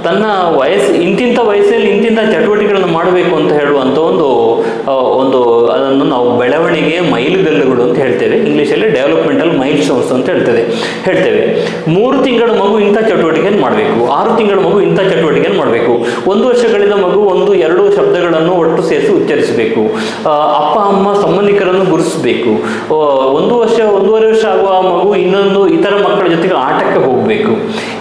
ತನ್ನ ವಯಸ್ಸು, ಇಂತಿಂಥ ವಯಸ್ಸಲ್ಲಿ ಇಂತಿಂಥ ಚಟುವಟಿಕೆಗಳನ್ನು ಮಾಡಬೇಕು ಅಂತ ಹೇಳುವಂಥ ಒಂದು ಒಂದು, ಅದನ್ನು ನಾವು ಬೆಳವಣಿಗೆಯ ಮೈಲುಗಲ್ಲುಗಳು ಅಂತ ಹೇಳ್ತೇವೆ. ಇಂಗ್ಲೀಷಲ್ಲಿ ಡೆವಲಪ್ಮೆಂಟಲ್ ಮೈಲ್ ಸ್ಟೋನ್ಸ್ ಅಂತ ಹೇಳ್ತೇವೆ. ಹೇಳ್ತೇವೆ. ಮೂರು ತಿಂಗಳ ಮಗು ಇಂಥ ಚಟುವಟಿಕೆಯನ್ನು ಮಾಡಬೇಕು. ಆರು ತಿಂಗಳ ಮಗು ಇಂಥ ಚಟುವಟಿಕೆಯನ್ನು ಮಾಡಬೇಕು. ಒಂದು ವರ್ಷಗಳಿಂದ ಮಗು ಒಂದು, ಎರಡು ಶಬ್ದಗಳನ್ನು ಒಟ್ಟು ಸೇರಿಸಿ ಉಚ್ಚರಿಸಬೇಕು. ಅಪ್ಪ, ಅಮ್ಮ, ಸಂಬಂಧಿಕರನ್ನು ಗುರುತಿಸಬೇಕು. ಒಂದು ವರ್ಷ, ಒಂದೂವರೆ ವರ್ಷ ಆಗುವ ಮಗು ಇನ್ನೊಂದು ಇತರ ಮಕ್ಕಳ ಜೊತೆಗೆ ಆಟಕ್ಕೆ ಹೋಗಬೇಕು.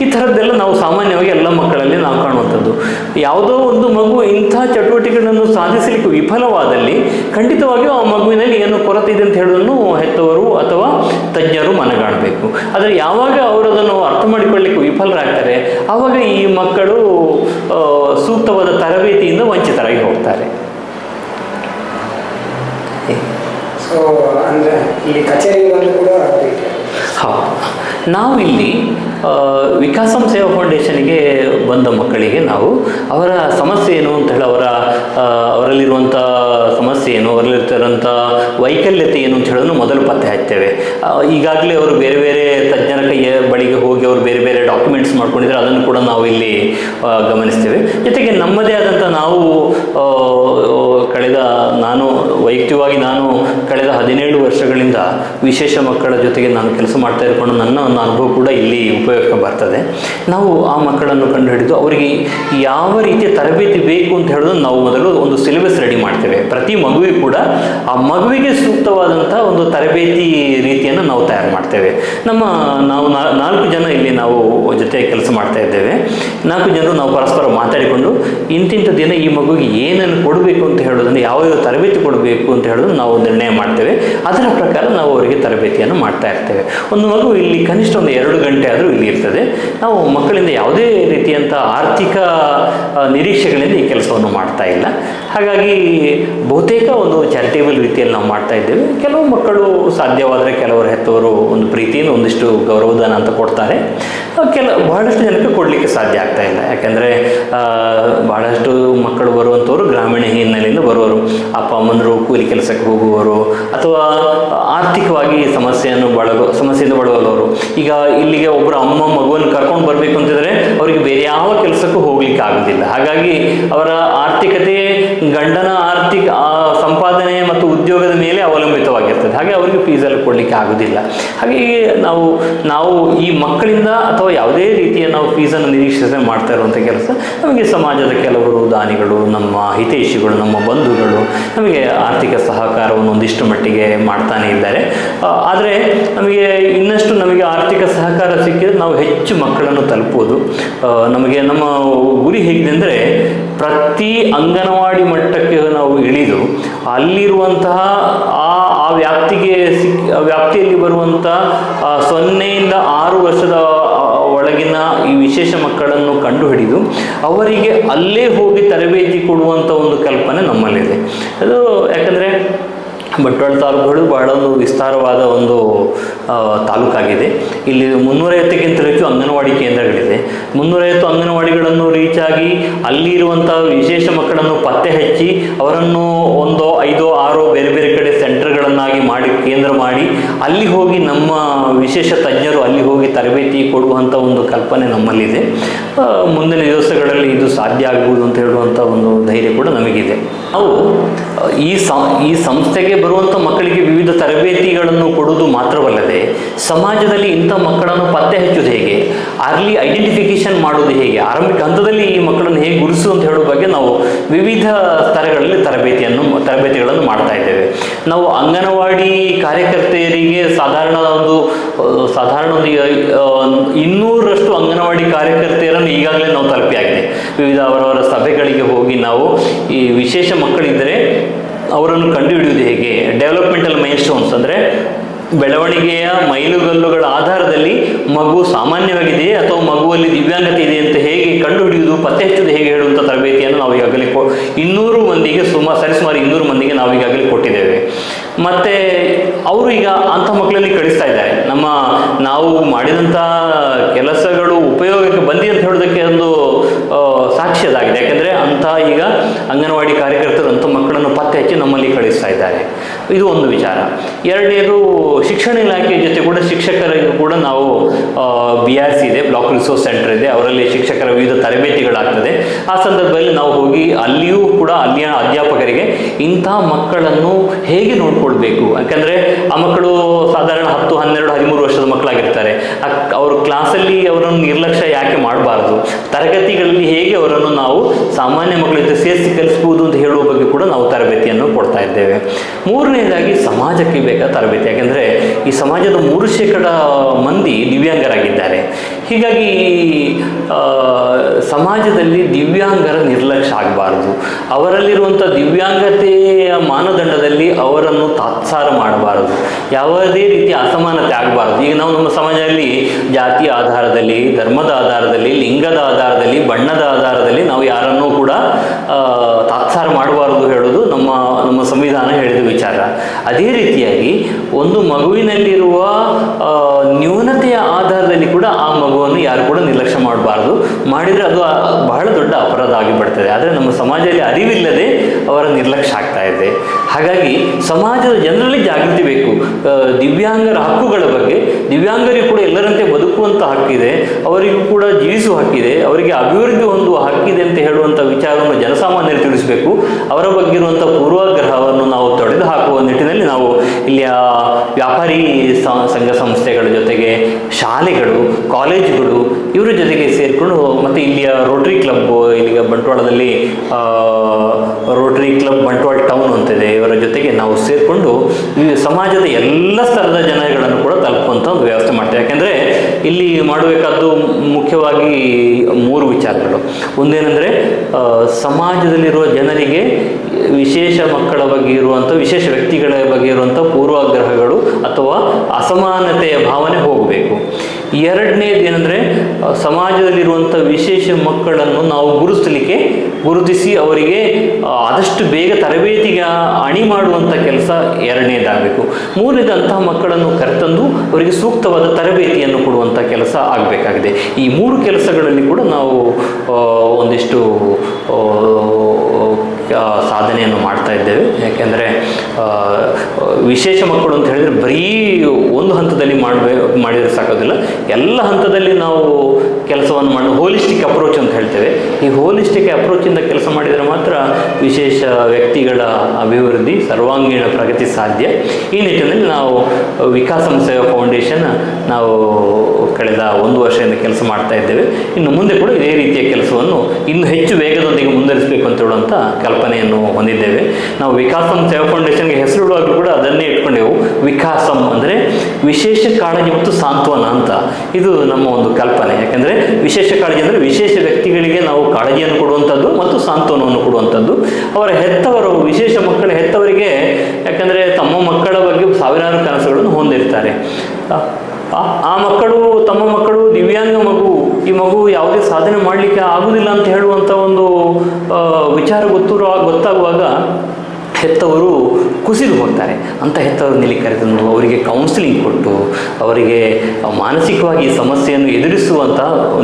ಈ ಥರದ್ದೆಲ್ಲ ನಾವು ಸಾಮಾನ್ಯವಾಗಿ ಎಲ್ಲ ಮಕ್ಕಳಲ್ಲಿ ನಾವು ಕಾಣುವಂಥದ್ದು. ಯಾವುದೋ ಒಂದು ಮಗು ಇಂಥ ಚಟುವಟಿಕೆಗಳನ್ನು ಸಾಧಿಸಲಿಕ್ಕೆ ವಿಫಲವಾದಲ್ಲಿ ಖಂಡಿತವಾಗಿಯೂ ಆ ಮಗುವಿನಲ್ಲಿ ಏನು ಕೊರತೆ ಇದೆ ಅಂತ ಹೇಳೋದನ್ನು ಹೆತ್ತವರು ಅಥವಾ ತಜ್ಞರು ಮನಗಾಣಬೇಕು. ಆದರೆ ಯಾವಾಗ ಅವರು ಅದನ್ನು ಅರ್ಥ ಮಾಡಿಕೊಳ್ಳಿಕ್ಕೆ ವಿಫಲರಾಗ್ತಾರೆ ಆವಾಗ ಈ ಮಕ್ಕಳು ಸೂಕ್ತವಾದ ತರಬೇತಿಯಿಂದ ವಂಚಿತರಾಗಿ ಹೋಗ್ತಾರೆ. ಸೊ ಅಂದರೆ ಇಲ್ಲಿ ಕಚೇರಿಗೆ ಬಂದು ಕೂಡ ಹೌದು. ನಾವಿಲ್ಲಿ ವಿಕಾಸಂ ಸೇವಾ ಫೌಂಡೇಶನ್ಗೆ ಬಂದ ಮಕ್ಕಳಿಗೆ ನಾವು ಅವರ ಸಮಸ್ಯೆ ಏನು ಅಂತ ಹೇಳಿ ಅವರ ಅವರಲ್ಲಿರುವಂಥ ಸಮಸ್ಯೆ ಏನು ಅವರಲ್ಲಿರ್ತಿರೋಂಥ ವೈಕಲ್ಯತೆ ಏನು ಅಂತ ಹೇಳೋದು ಮೊದಲು ಪತ್ತೆ ಹಚ್ತೇವೆ ಆ, ಈಗಾಗಲೇ ಅವರು ಬೇರೆ ಬೇರೆ ತಜ್ಞರ ಕೈಯ ಬಳಿಗೆ ಹೋಗಿ ಅವರು ಬೇರೆ ಬೇರೆ ಡಾಕ್ಯುಮೆಂಟ್ಸ್ ಮಾಡ್ಕೊಂಡಿದ್ದಾರೆ ಅದನ್ನು ಕೂಡ ನಾವು ಇಲ್ಲಿ ಗಮನಿಸ್ತೇವೆ. ಜೊತೆಗೆ ನಮ್ಮದೇ ಆದಂಥ ನಾವು ಕಳೆದ ನಾನು, ವೈಯಕ್ತಿಕವಾಗಿ ನಾನು ಕಳೆದ ಹದಿನೇಳು ವರ್ಷಗಳಿಂದ ವಿಶೇಷ ಮಕ್ಕಳ ಜೊತೆಗೆ ನಾನು ಕೆಲಸ ಮಾಡ್ತಾ ಇರ್ಕೊಂಡು ನನ್ನ ಒಂದು ಅನುಭವ ಕೂಡ ಇಲ್ಲಿ ಉಪಯೋಗಕ್ಕೆ ಬರ್ತದೆ. ನಾವು ಆ ಮಕ್ಕಳನ್ನು ಕಂಡುಹಿಡಿದು ಅವರಿಗೆ ಯಾವ ರೀತಿಯ ತರಬೇತಿ ಬೇಕು ಅಂತ ಹೇಳೋದು ನಾವು ಮೊದಲು ಒಂದು ಸಿಲೆಬಸ್ ರೆಡಿ ಮಾಡ್ತೇವೆ. ಪ್ರತಿ ಮಗುವಿಗೆ ಕೂಡ ಆ ಮಗುವಿಗೆ ಸೂಕ್ತವಾದಂಥ ಒಂದು ತರಬೇತಿ ರೀತಿಯನ್ನು ನಾವು ತಯಾರು ಮಾಡ್ತೇವೆ. ನಮ್ಮ ನಾವು ನಾಲ್ಕು ಜನ ಇಲ್ಲಿ ನಾವು ಜೊತೆ ಕೆಲಸ ಮಾಡ್ತಾ ಇದ್ದೇವೆ. ನಾಲ್ಕು ಜನರು ನಾವು ಪರಸ್ಪರ ಮಾತಾಡಿಕೊಂಡು ಇಂತಿಂಥ ದಿನ ಈ ಮಗುವಿಗೆ ಏನನ್ನು ಕೊಡಬೇಕು ಅಂತ ಹೇಳೋದನ್ನು ಯಾವ ಯಾವ ತರಬೇತಿ ಕೊಡಬೇಕು ಅಂತ ಹೇಳೋದನ್ನು ನಾವು ನಿರ್ಣಯ ಮಾಡ್ತೇವೆ. ಅದರ ಪ್ರಕಾರ ನಾವು ಅವರಿಗೆ ತರಬೇತಿಯನ್ನು ಮಾಡ್ತಾ ಇರ್ತೇವೆ. ಒಂದು ಮಗು ಇಲ್ಲಿ ಕನಿಷ್ಠ ಒಂದು ಎರಡು ಗಂಟೆ ಆದರೂ ಇಲ್ಲಿ ಇರ್ತದೆ. ನಾವು ಮಕ್ಕಳಿಂದ ಯಾವುದೇ ರೀತಿಯಂಥ ಆರ್ಥಿಕ ನಿರೀಕ್ಷೆಗಳಿಂದ ಈ ಕೆಲಸವನ್ನು ಮಾಡ್ತಾ ಇಲ್ಲ. ಹಾಗಾಗಿ ಬಹುತೇಕ ಒಂದು ಚಾರಿಟೇಬಲ್ ರೀತಿಯಲ್ಲಿ ನಾವು ಮಾಡ್ತಾ ಇದ್ದೇವೆ. ಕೆಲವು ಮಕ್ಕಳು ಸಾಧ್ಯವಾದರೆ ಕೆಲವರು ಹೆತ್ತವರು ಒಂದು ಪ್ರೀತಿಯಿಂದ ಒಂದಿಷ್ಟು ಗೌರವಧನ ಅಂತ ಕೊಡ್ತಾರೆ. ಕೆಲ ಬಹಳಷ್ಟು ಜನಕ್ಕೆ ಕೊಡಲಿಕ್ಕೆ ಸಾಧ್ಯ ಆಗ್ತಾ ಇಲ್ಲ. ಯಾಕೆಂದರೆ ಬಹಳಷ್ಟು ಮಕ್ಕಳು ಬರುವಂಥವ್ರು ಗ್ರಾಮೀಣ ಹಿನ್ನೆಲೆಯಿಂದ ಬರುವರು ಅಪ್ಪ ಅಮ್ಮಂದರು ಕೂಲಿ ಕೆಲಸಕ್ಕೆ ಹೋಗುವವರು, ಅಥವಾ ಆರ್ಥಿಕವಾಗಿ ಸಮಸ್ಯೆಯನ್ನು ಬಳಗ, ಸಮಸ್ಯೆಯಿಂದ ಬಳಗಲ್ಲವರು ಈಗ ಇಲ್ಲಿಗೆ ಒಬ್ಬರು ಅಮ್ಮ ಮಗುವನ್ನು ಕರ್ಕೊಂಡು ಬರಬೇಕು ಅಂತಿದ್ರೆ ಅವರಿಗೆ ಬೇರೆ ಯಾವ ಕೆಲಸಕ್ಕೂ ಹೋಗ್ಲಿಕ್ಕೆ ಆಗೋದಿಲ್ಲ. ಹಾಗಾಗಿ ಅವರ ಆರ್ಥಿಕತೆ, ಗಂಡನ ಆರ್ಥಿಕ ಸಂಪಾದನೆ ಮತ್ತು ಉದ್ಯೋಗದ ಮೇಲೆ ಅವಲಂಬಿತವಾಗಿರ್ತದೆ. ಹಾಗೆ ಅವರಿಗೆ ಫೀಸಲ್ಲಿ ಕೊಡಲಿಕ್ಕೆ ಆಗೋದಿಲ್ಲ. ಹಾಗೆ ನಾವು ನಾವು ಈ ಮಕ್ಕಳಿಂದ ಅಥವಾ ಯಾವುದೇ ರೀತಿಯ ನಾವು ಫೀಸನ್ನು ನಿರೀಕ್ಷಿಸದೆ ಮಾಡ್ತಾ ಇರುವಂಥ ಕೆಲಸ, ನಮಗೆ ಸಮಾಜದ ಕೆಲವರು, ದಾನಿಗಳು, ನಮ್ಮ ಹಿತೈಷಿಗಳು, ನಮ್ಮ ಬಂಧುಗಳು ನಮಗೆ ಆರ್ಥಿಕ ಸಹಕಾರವನ್ನು ಒಂದಿಷ್ಟು ಮಟ್ಟಿಗೆ ಮಾಡ್ತಾನೆ ಇದ್ದಾರೆ. ಆದರೆ ನಮಗೆ ಇನ್ನಷ್ಟು ನಮಗೆ ಆರ್ಥಿಕ ಸಹಕಾರ ಸಿಕ್ಕಿದ್ರೆ ನಾವು ಹೆಚ್ಚು ಮಕ್ಕಳನ್ನು ತಲುಪೋದು ನಮಗೆ ನಮ್ಮ ಗುರಿ ಹೇಗಿದೆ ಅಂದರೆ ಪ್ರತಿ ಅಂಗನವಾಡಿ ಮಟ್ಟಕ್ಕೆ ನಾವು ಇಳಿದು ಅಲ್ಲಿರುವಂತಹ ಆ ಆ ವ್ಯಾಪ್ತಿಗೆ ಸಿಕ್ಕಿ ವ್ಯಾಪ್ತಿಯಲ್ಲಿ ಬರುವಂಥ ಸೊನ್ನೆಯಿಂದ ಆರು ವರ್ಷದ ಒಳಗಿನ ಈ ವಿಶೇಷ ಮಕ್ಕಳನ್ನು ಕಂಡುಹಿಡಿದು ಅವರಿಗೆ ಅಲ್ಲೇ ಹೋಗಿ ತರಬೇತಿ ಕೊಡುವಂಥ ಒಂದು ಕಲ್ಪನೆ ನಮ್ಮಲ್ಲಿದೆ. ಅದು ಯಾಕಂದರೆ ಬಂಟ್ವಾಳ ತಾಲೂಕುಗಳು ಬಹಳ ಒಂದು ವಿಸ್ತಾರವಾದ ಒಂದು ತಾಲೂಕಾಗಿದೆ. ಇಲ್ಲಿ ಮುನ್ನೂರೈವತ್ತಕ್ಕಿಂತ ಹೆಚ್ಚು ಅಂಗನವಾಡಿ ಕೇಂದ್ರಗಳಿದೆ. ಮುನ್ನೂರೈವತ್ತು ಅಂಗನವಾಡಿಗಳನ್ನು ರೀಚ್ ಆಗಿ ಅಲ್ಲಿರುವಂಥ ವಿಶೇಷ ಮಕ್ಕಳನ್ನು ಪತ್ತೆ ಹಚ್ಚಿ ಅವರನ್ನು ಒಂದು, ಐದೋ, ಆರೋ ಬೇರೆ ಬೇರೆ ಕಡೆ ಸೆಂಟರ್ಗಳನ್ನಾಗಿ ಮಾಡಿ, ಕೇಂದ್ರ ಮಾಡಿ, ಅಲ್ಲಿ ಹೋಗಿ ನಮ್ಮ ವಿಶೇಷ ತಜ್ಞರು ಅಲ್ಲಿ ಹೋಗಿ ತರಬೇತಿ ಕೊಡುವಂಥ ಒಂದು ಕಲ್ಪನೆ ನಮ್ಮಲ್ಲಿದೆ. ಮುಂದಿನ ದಿವಸಗಳಲ್ಲಿ ಇದು ಸಾಧ್ಯ ಆಗ್ಬೋದು ಅಂತ ಹೇಳುವಂಥ ಒಂದು ಧೈರ್ಯ ಕೂಡ ನಮಗಿದೆ. ನಾವು, ಈ ಈ ಸಂಸ್ಥೆಗೆ ಬರುವಂಥ ಮಕ್ಕಳಿಗೆ ವಿವಿಧ ತರಬೇತಿಗಳನ್ನು ಕೊಡುವುದು ಮಾತ್ರವಲ್ಲದೆ, ಸಮಾಜದಲ್ಲಿ ಇಂಥ ಮಕ್ಕಳನ್ನು ಪತ್ತೆ ಹಚ್ಚುವುದು ಹೇಗೆ? ಅರ್ಲಿ ಐಡೆಂಟಿಫಿಕೇಶನ್ ಮಾಡೋದು ಹೇಗೆ? ಆರಂಭಿಕ ಹಂತದಲ್ಲಿ ಈ ಮಕ್ಕಳನ್ನು ಹೇಗೆ ಗುರುಸು ಅಂತ ಹೇಳೋ ಬಗ್ಗೆ ನಾವು ವಿವಿಧ ಸ್ತರಗಳಲ್ಲಿ ತರಬೇತಿಯನ್ನು, ತರಬೇತಿಗಳನ್ನು ಮಾಡ್ತಾ ಇದ್ದೇವೆ. ನಾವು ಅಂಗನವಾಡಿ ಕಾರ್ಯಕರ್ತೆಯರಿಗೆ ಸಾಧಾರಣ ಒಂದು ಸಾಧಾರಣ ಒಂದು ಇನ್ನೂರಷ್ಟು ಅಂಗನವಾಡಿ ಕಾರ್ಯಕರ್ತೆಯರನ್ನು ಈಗಾಗಲೇ ನಾವು ತಲುಪಿಯಾಗಿದೆ ವಿವಿಧ ಅವರವರ ಸಭೆಗಳಿಗೆ ಹೋಗಿ ನಾವು ಈ ವಿಶೇಷ ಮಕ್ಕಳಿದ್ದರೆ ಅವರನ್ನು ಕಂಡುಹಿಡಿಯುವುದು ಹೇಗೆ? ಡೆವಲಪ್ಮೆಂಟಲ್ ಮೈಲ್ ಸ್ಟೋನ್ಸ್ ಅಂದರೆ ಬೆಳವಣಿಗೆಯ ಮೈಲುಗಲ್ಲುಗಳ ಆಧಾರದಲ್ಲಿ ಮಗು ಸಾಮಾನ್ಯವಾಗಿದೆಯೇ ಮಗುವಲ್ಲಿ ದಿವ್ಯಾಂಗತೆ ಇದೆ ಅಂತ ಹೇಗೆ ಕಂಡುಹಿಡಿಯುವುದು, ಪತ್ತೆ ಹಚ್ಚುವುದು ಹೇಗೆ ಹೇಳುವಂಥ ತರಬೇತಿಯನ್ನು ನಾವು ಈಗಾಗಲೇ ಕೊ ಇನ್ನೂರು ಮಂದಿಗೆ ಸುಮಾರು ಸರಿಸುಮಾರು ಇನ್ನೂರು ಮಂದಿಗೆ ನಾವು ಈಗಾಗಲೇ ಕೊಟ್ಟಿದ್ದೇವೆ. ಮತ್ತು ಅವರು ಈಗ ಅಂಥ ಮಕ್ಕಳಲ್ಲಿ ಕಳಿಸ್ತಾ ಇದ್ದಾರೆ. ನಮ್ಮ ನಾವು ಮಾಡಿದಂಥ ಕೆಲಸಗಳು ಉಪಯೋಗಕ್ಕೆ ಬಂದಿ ಅಂತ ಹೇಳೋದಕ್ಕೆ ಒಂದು ಸಾಕ್ಷಿಯದಾಗಿದೆ ಯಾಕೆಂದರೆ ಅಂಥ ಈಗ ಅಂಗನವಾಡಿ ಕಾರ್ಯಕರ್ತರು ಅಂಥ ಮಕ್ಕಳನ್ನು ಪತ್ತೆ ಹಚ್ಚಿ ನಮ್ಮಲ್ಲಿ ಕಳಿಸ್ತಾ ಇದ್ದಾರೆ. ಇದು ಒಂದು ವಿಚಾರ. ಎರಡನೇದು ಶಿಕ್ಷಣ ಇಲಾಖೆಯ ಜೊತೆ ಕೂಡ ಶಿಕ್ಷಕರಿಗೂ ಕೂಡ ನಾವು ಬಿ ಆರ್ ಸಿ ಇದೆ ಬ್ಲಾಕ್ ರಿಸೋರ್ಸ್ ಸೆಂಟರ್ ಇದೆ. ಅವರಲ್ಲಿ ಶಿಕ್ಷಕರ ವಿವಿಧ ತರಬೇತಿಗಳಾಗ್ತದೆ. ಆ ಸಂದರ್ಭದಲ್ಲಿ ನಾವು ಹೋಗಿ ಅಲ್ಲಿಯೂ ಕೂಡ ಅಲ್ಲಿಯ ಅಧ್ಯಾಪಕರಿಗೆ ಇಂಥ ಮಕ್ಕಳನ್ನು ಹೇಗೆ ನೋಡ್ಕೊಳ್ಬೇಕು? ಯಾಕಂದರೆ ಆ ಮಕ್ಕಳು ಸಾಧಾರಣ ಹತ್ತು, ಹನ್ನೆರಡು, ಹದಿಮೂರು ವರ್ಷದ ಮಕ್ಕಳಾಗಿರ್ತಾರೆ. ಅವರು ಕ್ಲಾಸಲ್ಲಿ ಅವರನ್ನು ನಿರ್ಲಕ್ಷ್ಯ ಯಾಕೆ ಮಾಡಬಾರ್ದು. ತರಗತಿಗಳಲ್ಲಿ ಹೇಗೆ ಅವರನ್ನು ನಾವು ಸಾಮಾನ್ಯ ಮಕ್ಕಳ ಜೊತೆ ಸೇರಿಸಿ ಕಲಿಸ್ಬೋದು ಅಂತ ಹೇಳುವ ಬಗ್ಗೆ ಕೂಡ ನಾವು ತರಬೇತಿಯನ್ನು ಕೊಡ್ತಾ ಇದ್ದೇವೆ. ಮೂರನೇದಾಗಿ ಸಮಾಜಕ್ಕೆ ಬೇಕಾದ ತರಬೇತಿ. ಯಾಕೆಂದರೆ ಈ ಸಮಾಜದ ಮೂರು ಶೇಕಡ ಮಂದಿ ದಿವ್ಯಾಂಗರಾಗಿದ್ದಾರೆ. ಹೀಗಾಗಿ ಸಮಾಜದಲ್ಲಿ ದಿವ್ಯಾಂಗರ ನಿರ್ಲಕ್ಷ್ಯ ಆಗಬಾರದು. ಅವರಲ್ಲಿರುವಂಥ ದಿವ್ಯಾಂಗತೆಯ ಮಾನದಂಡದಲ್ಲಿ ಅವರನ್ನು ತಾತ್ಸಾರ ಮಾಡಬಾರದು. ಯಾವುದೇ ರೀತಿಯ ಅಸಮಾನತೆ ಆಗಬಾರದು. ಈಗ ನಾವು ನಮ್ಮ ಸಮಾಜದಲ್ಲಿ ಜಾತಿಯ ಆಧಾರದಲ್ಲಿ, ಧರ್ಮದ ಆಧಾರದಲ್ಲಿ ಲಿಂಗದ ಆಧಾರದಲ್ಲಿ ಬಣ್ಣದ ಆಧಾರದಲ್ಲಿ ನಾವು ಯಾರನ್ನೂ ಕೂಡ ತಾತ್ಸಾರ ಮಾಡಬಾರದು ಹೇಳೋದು ನಮ್ಮ ನಮ್ಮ ಸಂವಿಧಾನ ಹೇಳಿದ ವಿಚಾರ. ಅದೇ ರೀತಿಯಾಗಿ ಒಂದು ಮಗುವಿನಲ್ಲಿರುವ ಆ, ನ್ಯೂನತೆಯ ಆಧಾರದಲ್ಲಿ ಕೂಡ ಆ ಮಗುವನ್ನು ಯಾರು ಕೂಡ ನಿರ್ಲಕ್ಷ್ಯ ಮಾಡಬಾರ್ದು. ಮಾಡಿದರೆ ಅದು ಬಹಳ ದೊಡ್ಡ ಅಪರಾಧ ಆಗಿಬಿಡ್ತದೆ ಆದರೆ ನಮ್ಮ ಸಮಾಜದಲ್ಲಿ ಅರಿವಿಲ್ಲದೆ ಅವರ ನಿರ್ಲಕ್ಷ್ಯ ಆಗ್ತಾ ಇದೆ. ಹಾಗಾಗಿ ಸಮಾಜದ ಜನರಲ್ಲಿ ಜಾಗೃತಿ ಬೇಕು. ದಿವ್ಯಾಂಗರ ಹಕ್ಕುಗಳ ಬಗ್ಗೆ. ದಿವ್ಯಾಂಗರಿಗೂ ಕೂಡ ಎಲ್ಲರಂತೆ ಬದುಕುವಂಥ ಹಕ್ಕಿದೆ. ಅವರಿಗೂ ಕೂಡ ಜೀವಿಸುವ ಹಕ್ಕಿದೆ. ಅವರಿಗೆ ಅಭಿವೃದ್ಧಿ ಹೊಂದುವ ಹಕ್ಕಿದೆ ಅಂತ ಹೇಳುವಂಥ ವಿಚಾರವನ್ನು ಜನಸಾಮಾನ್ಯರು ತಿಳಿಸಬೇಕು. ಅವರ ಬಗ್ಗೆ ಇರುವಂಥ ಪೂರ್ವಾಗ್ರಹವನ್ನು ನಾವು ತೊಡೆದು ಹಾಕುವ ನಿಟ್ಟಿನಲ್ಲಿ ನಾವು ಇಲ್ಲಿಯ ವ್ಯಾಪಾರಿ ಸಂಘ ಸಂಸ್ಥೆಗಳ ಜೊತೆಗೆ ಶಾಲೆಗಳು, ಕಾಲೇಜುಗಳು, ಇವರ ಜೊತೆಗೆ ಸೇರಿಕೊಂಡು ಮತ್ತು ಇಲ್ಲಿಯ ರೋಟ್ರಿ ಕ್ಲಬ್ ಇಲ್ಲಿಗೆ ಬಂಟ್ವಾಳದಲ್ಲಿ ರೋಟ್ರಿ ಕ್ಲಬ್ ಬಂಟ್ವಾಳ ಟೌನ್ ಅಂತಿದೆ ಇವರ ಜೊತೆಗೆ ನಾವು ಸೇರಿಕೊಂಡು ಈ ಸಮಾಜದ ಎಲ್ಲ ಸ್ತರದ ಜನಗಳನ್ನು ಕೂಡ ತಲುಪುವಂಥ ಒಂದು ವ್ಯವಸ್ಥೆ ಮಾಡ್ತೇವೆ. ಯಾಕೆಂದರೆ ಇಲ್ಲಿ ಮಾಡಬೇಕಾದ್ದು ಮುಖ್ಯವಾಗಿ ಮೂರು ವಿಚಾರಗಳು. ಒಂದೇನೆಂದರೆ ಸಮಾಜದಲ್ಲಿರುವ ಜನರಿಗೆ ವಿಶೇಷ ಮಕ್ಕಳ ಬಗ್ಗೆ ಇರುವಂಥ ವಿಶೇಷ ವ್ಯಕ್ತಿಗಳ ಬಗ್ಗೆ ಇರುವಂಥ ಪೂರ್ವಾಗ್ರಹಗಳು ಅಥವಾ ಅಸಮಾನತೆಯ ಭಾವನೆ ಹೋಗಬೇಕು. ಎರಡನೇದು ಏನಂದರೆ ಸಮಾಜದಲ್ಲಿರುವಂಥ ವಿಶೇಷ ಮಕ್ಕಳನ್ನು ನಾವು ಗುರುತಿಸಲಿಕ್ಕೆ, ಗುರುತಿಸಿ ಅವರಿಗೆ ಆದಷ್ಟು ಬೇಗ ತರಬೇತಿಗೆ ಅಣಿ ಮಾಡುವಂಥ ಕೆಲಸ ಎರಡನೇದಾಗಬೇಕು. ಮೂರನೇದು ಅಂತಹ ಮಕ್ಕಳನ್ನು ಕರೆತಂದು ಅವರಿಗೆ ಸೂಕ್ತವಾದ ತರಬೇತಿಯನ್ನು ಕೊಡುವಂಥ ಕೆಲಸ ಆಗಬೇಕಾಗಿದೆ. ಈ ಮೂರು ಕೆಲಸಗಳಲ್ಲಿ ಕೂಡ ನಾವು ಒಂದಿಷ್ಟು ಸಾಧನೆಯನ್ನು ಮಾಡ್ತಾ ಇದ್ದೇವೆ. ಯಾಕೆಂದರೆ ವಿಶೇಷ ಮಕ್ಕಳು ಅಂತ ಹೇಳಿದರೆ ಬರೀ ಒಂದು ಹಂತದಲ್ಲಿ ಮಾಡಬೇ, ಮಾಡಿದರೆ ಸಾಕೋದಿಲ್ಲ. ಎಲ್ಲ ಹಂತದಲ್ಲಿ ನಾವು ಕೆಲಸವನ್ನು ಮಾಡಿ ಹೋಲಿಸ್ಟಿಕ್ ಅಪ್ರೋಚ್ ಅಂತ ಹೇಳ್ತೇವೆ. ಈ ಹೋಲಿಸ್ಟಿಕ್ ಅಪ್ರೋಚಿಂದ ಕೆಲಸ ಮಾಡಿದರೆ ಮಾತ್ರ ವಿಶೇಷ ವ್ಯಕ್ತಿಗಳ ಅಭಿವೃದ್ಧಿ, ಸರ್ವಾಂಗೀಣ ಪ್ರಗತಿ ಸಾಧ್ಯ. ಈ ನಿಟ್ಟಿನಲ್ಲಿ ನಾವು ವಿಕಾಸ ಸೇವಾ ಫೌಂಡೇಶನ್ ನಾವು ಕಳೆದ ಒಂದು ವರ್ಷದಿಂದ ಕೆಲಸ ಮಾಡ್ತಾ ಇದ್ದೇವೆ. ಇನ್ನು ಮುಂದೆ ಕೂಡ ಇದೇ ರೀತಿಯ ಕೆಲಸವನ್ನು ಇನ್ನು ಹೆಚ್ಚು ವೇಗದೊಂದಿಗೆ ಮುಂದುವರಿಸಬೇಕು ಅಂತ ಹೇಳುವಂಥ ಕಲ್ಪನೆಯನ್ನು ಹೊಂದಿದ್ದೇವೆ. ನಾವು ವಿಕಾಸಂ ಸೇವಾ ಫೌಂಡೇಶನ್ಗೆ ಹೆಸರಿಡುವಾಗಲೂ ಕೂಡ ಅದನ್ನೇ ಇಟ್ಕೊಂಡೆವು. ವಿಕಾಸಂ ಅಂದರೆ ವಿಶೇಷ ಕಾಳಜಿ ಮತ್ತು ಸಾಂತ್ವನ ಅಂತ. ಇದು ನಮ್ಮ ಒಂದು ಕಲ್ಪನೆ. ಯಾಕೆಂದರೆ ವಿಶೇಷ ಕಾಳಜಿ ಅಂದರೆ ವಿಶೇಷ ವ್ಯಕ್ತಿಗಳಿಗೆ ನಾವು ಕಾಳಜಿಯನ್ನು ಕೊಡುವಂಥದ್ದು ಮತ್ತು ಸಾಂತ್ವನವನ್ನು ಕೊಡುವಂಥದ್ದು. ಅವರ ಹೆತ್ತವರು, ವಿಶೇಷ ಮಕ್ಕಳ ಹೆತ್ತವರಿಗೆ, ಯಾಕಂದರೆ ತಮ್ಮ ಮಕ್ಕಳ ಬಗ್ಗೆ ಸಾವಿರಾರು ಕನಸುಗಳನ್ನು ಹೊಂದಿರ್ತಾರೆ. ಆ- ಮಕ್ಕಳು, ತಮ್ಮ ಮಕ್ಕಳು ದಿವ್ಯಾಂಗ ಮಗು ಈ ಮಗು ಯಾವುದೇ ಸಾಧನೆ ಮಾಡಲಿಕ್ಕೆ ಆಗುವುದಿಲ್ಲ ಅಂತ ಹೇಳುವಂಥ ಒಂದು ವಿಚಾರ ಗೊತ್ತಿರುವ ಗೊತ್ತಾಗುವಾಗ ಹೆತ್ತವರು ಕುಸಿದು ಹೋಗ್ತಾರೆ. ಅಂಥ ಹೆತ್ತವರು ನಿಲ್ಲಿ ಕರೆತಂದು ಅವರಿಗೆ ಕೌನ್ಸಿಲಿಂಗ್ ಕೊಟ್ಟು, ಅವರಿಗೆ ಮಾನಸಿಕವಾಗಿ ಸಮಸ್ಯೆಯನ್ನು ಎದುರಿಸುವಂಥ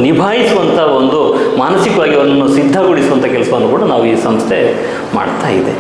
ನಿಭಾಯಿಸುವಂಥ ಒಂದು ಮಾನಸಿಕವಾಗಿ ಅವರನ್ನು ಸಿದ್ಧಗೊಳಿಸುವಂಥ ಕೆಲಸವನ್ನು ಕೂಡ ನಾವು ಈ ಸಂಸ್ಥೆ ಮಾಡ್ತಾ ಇದೆ.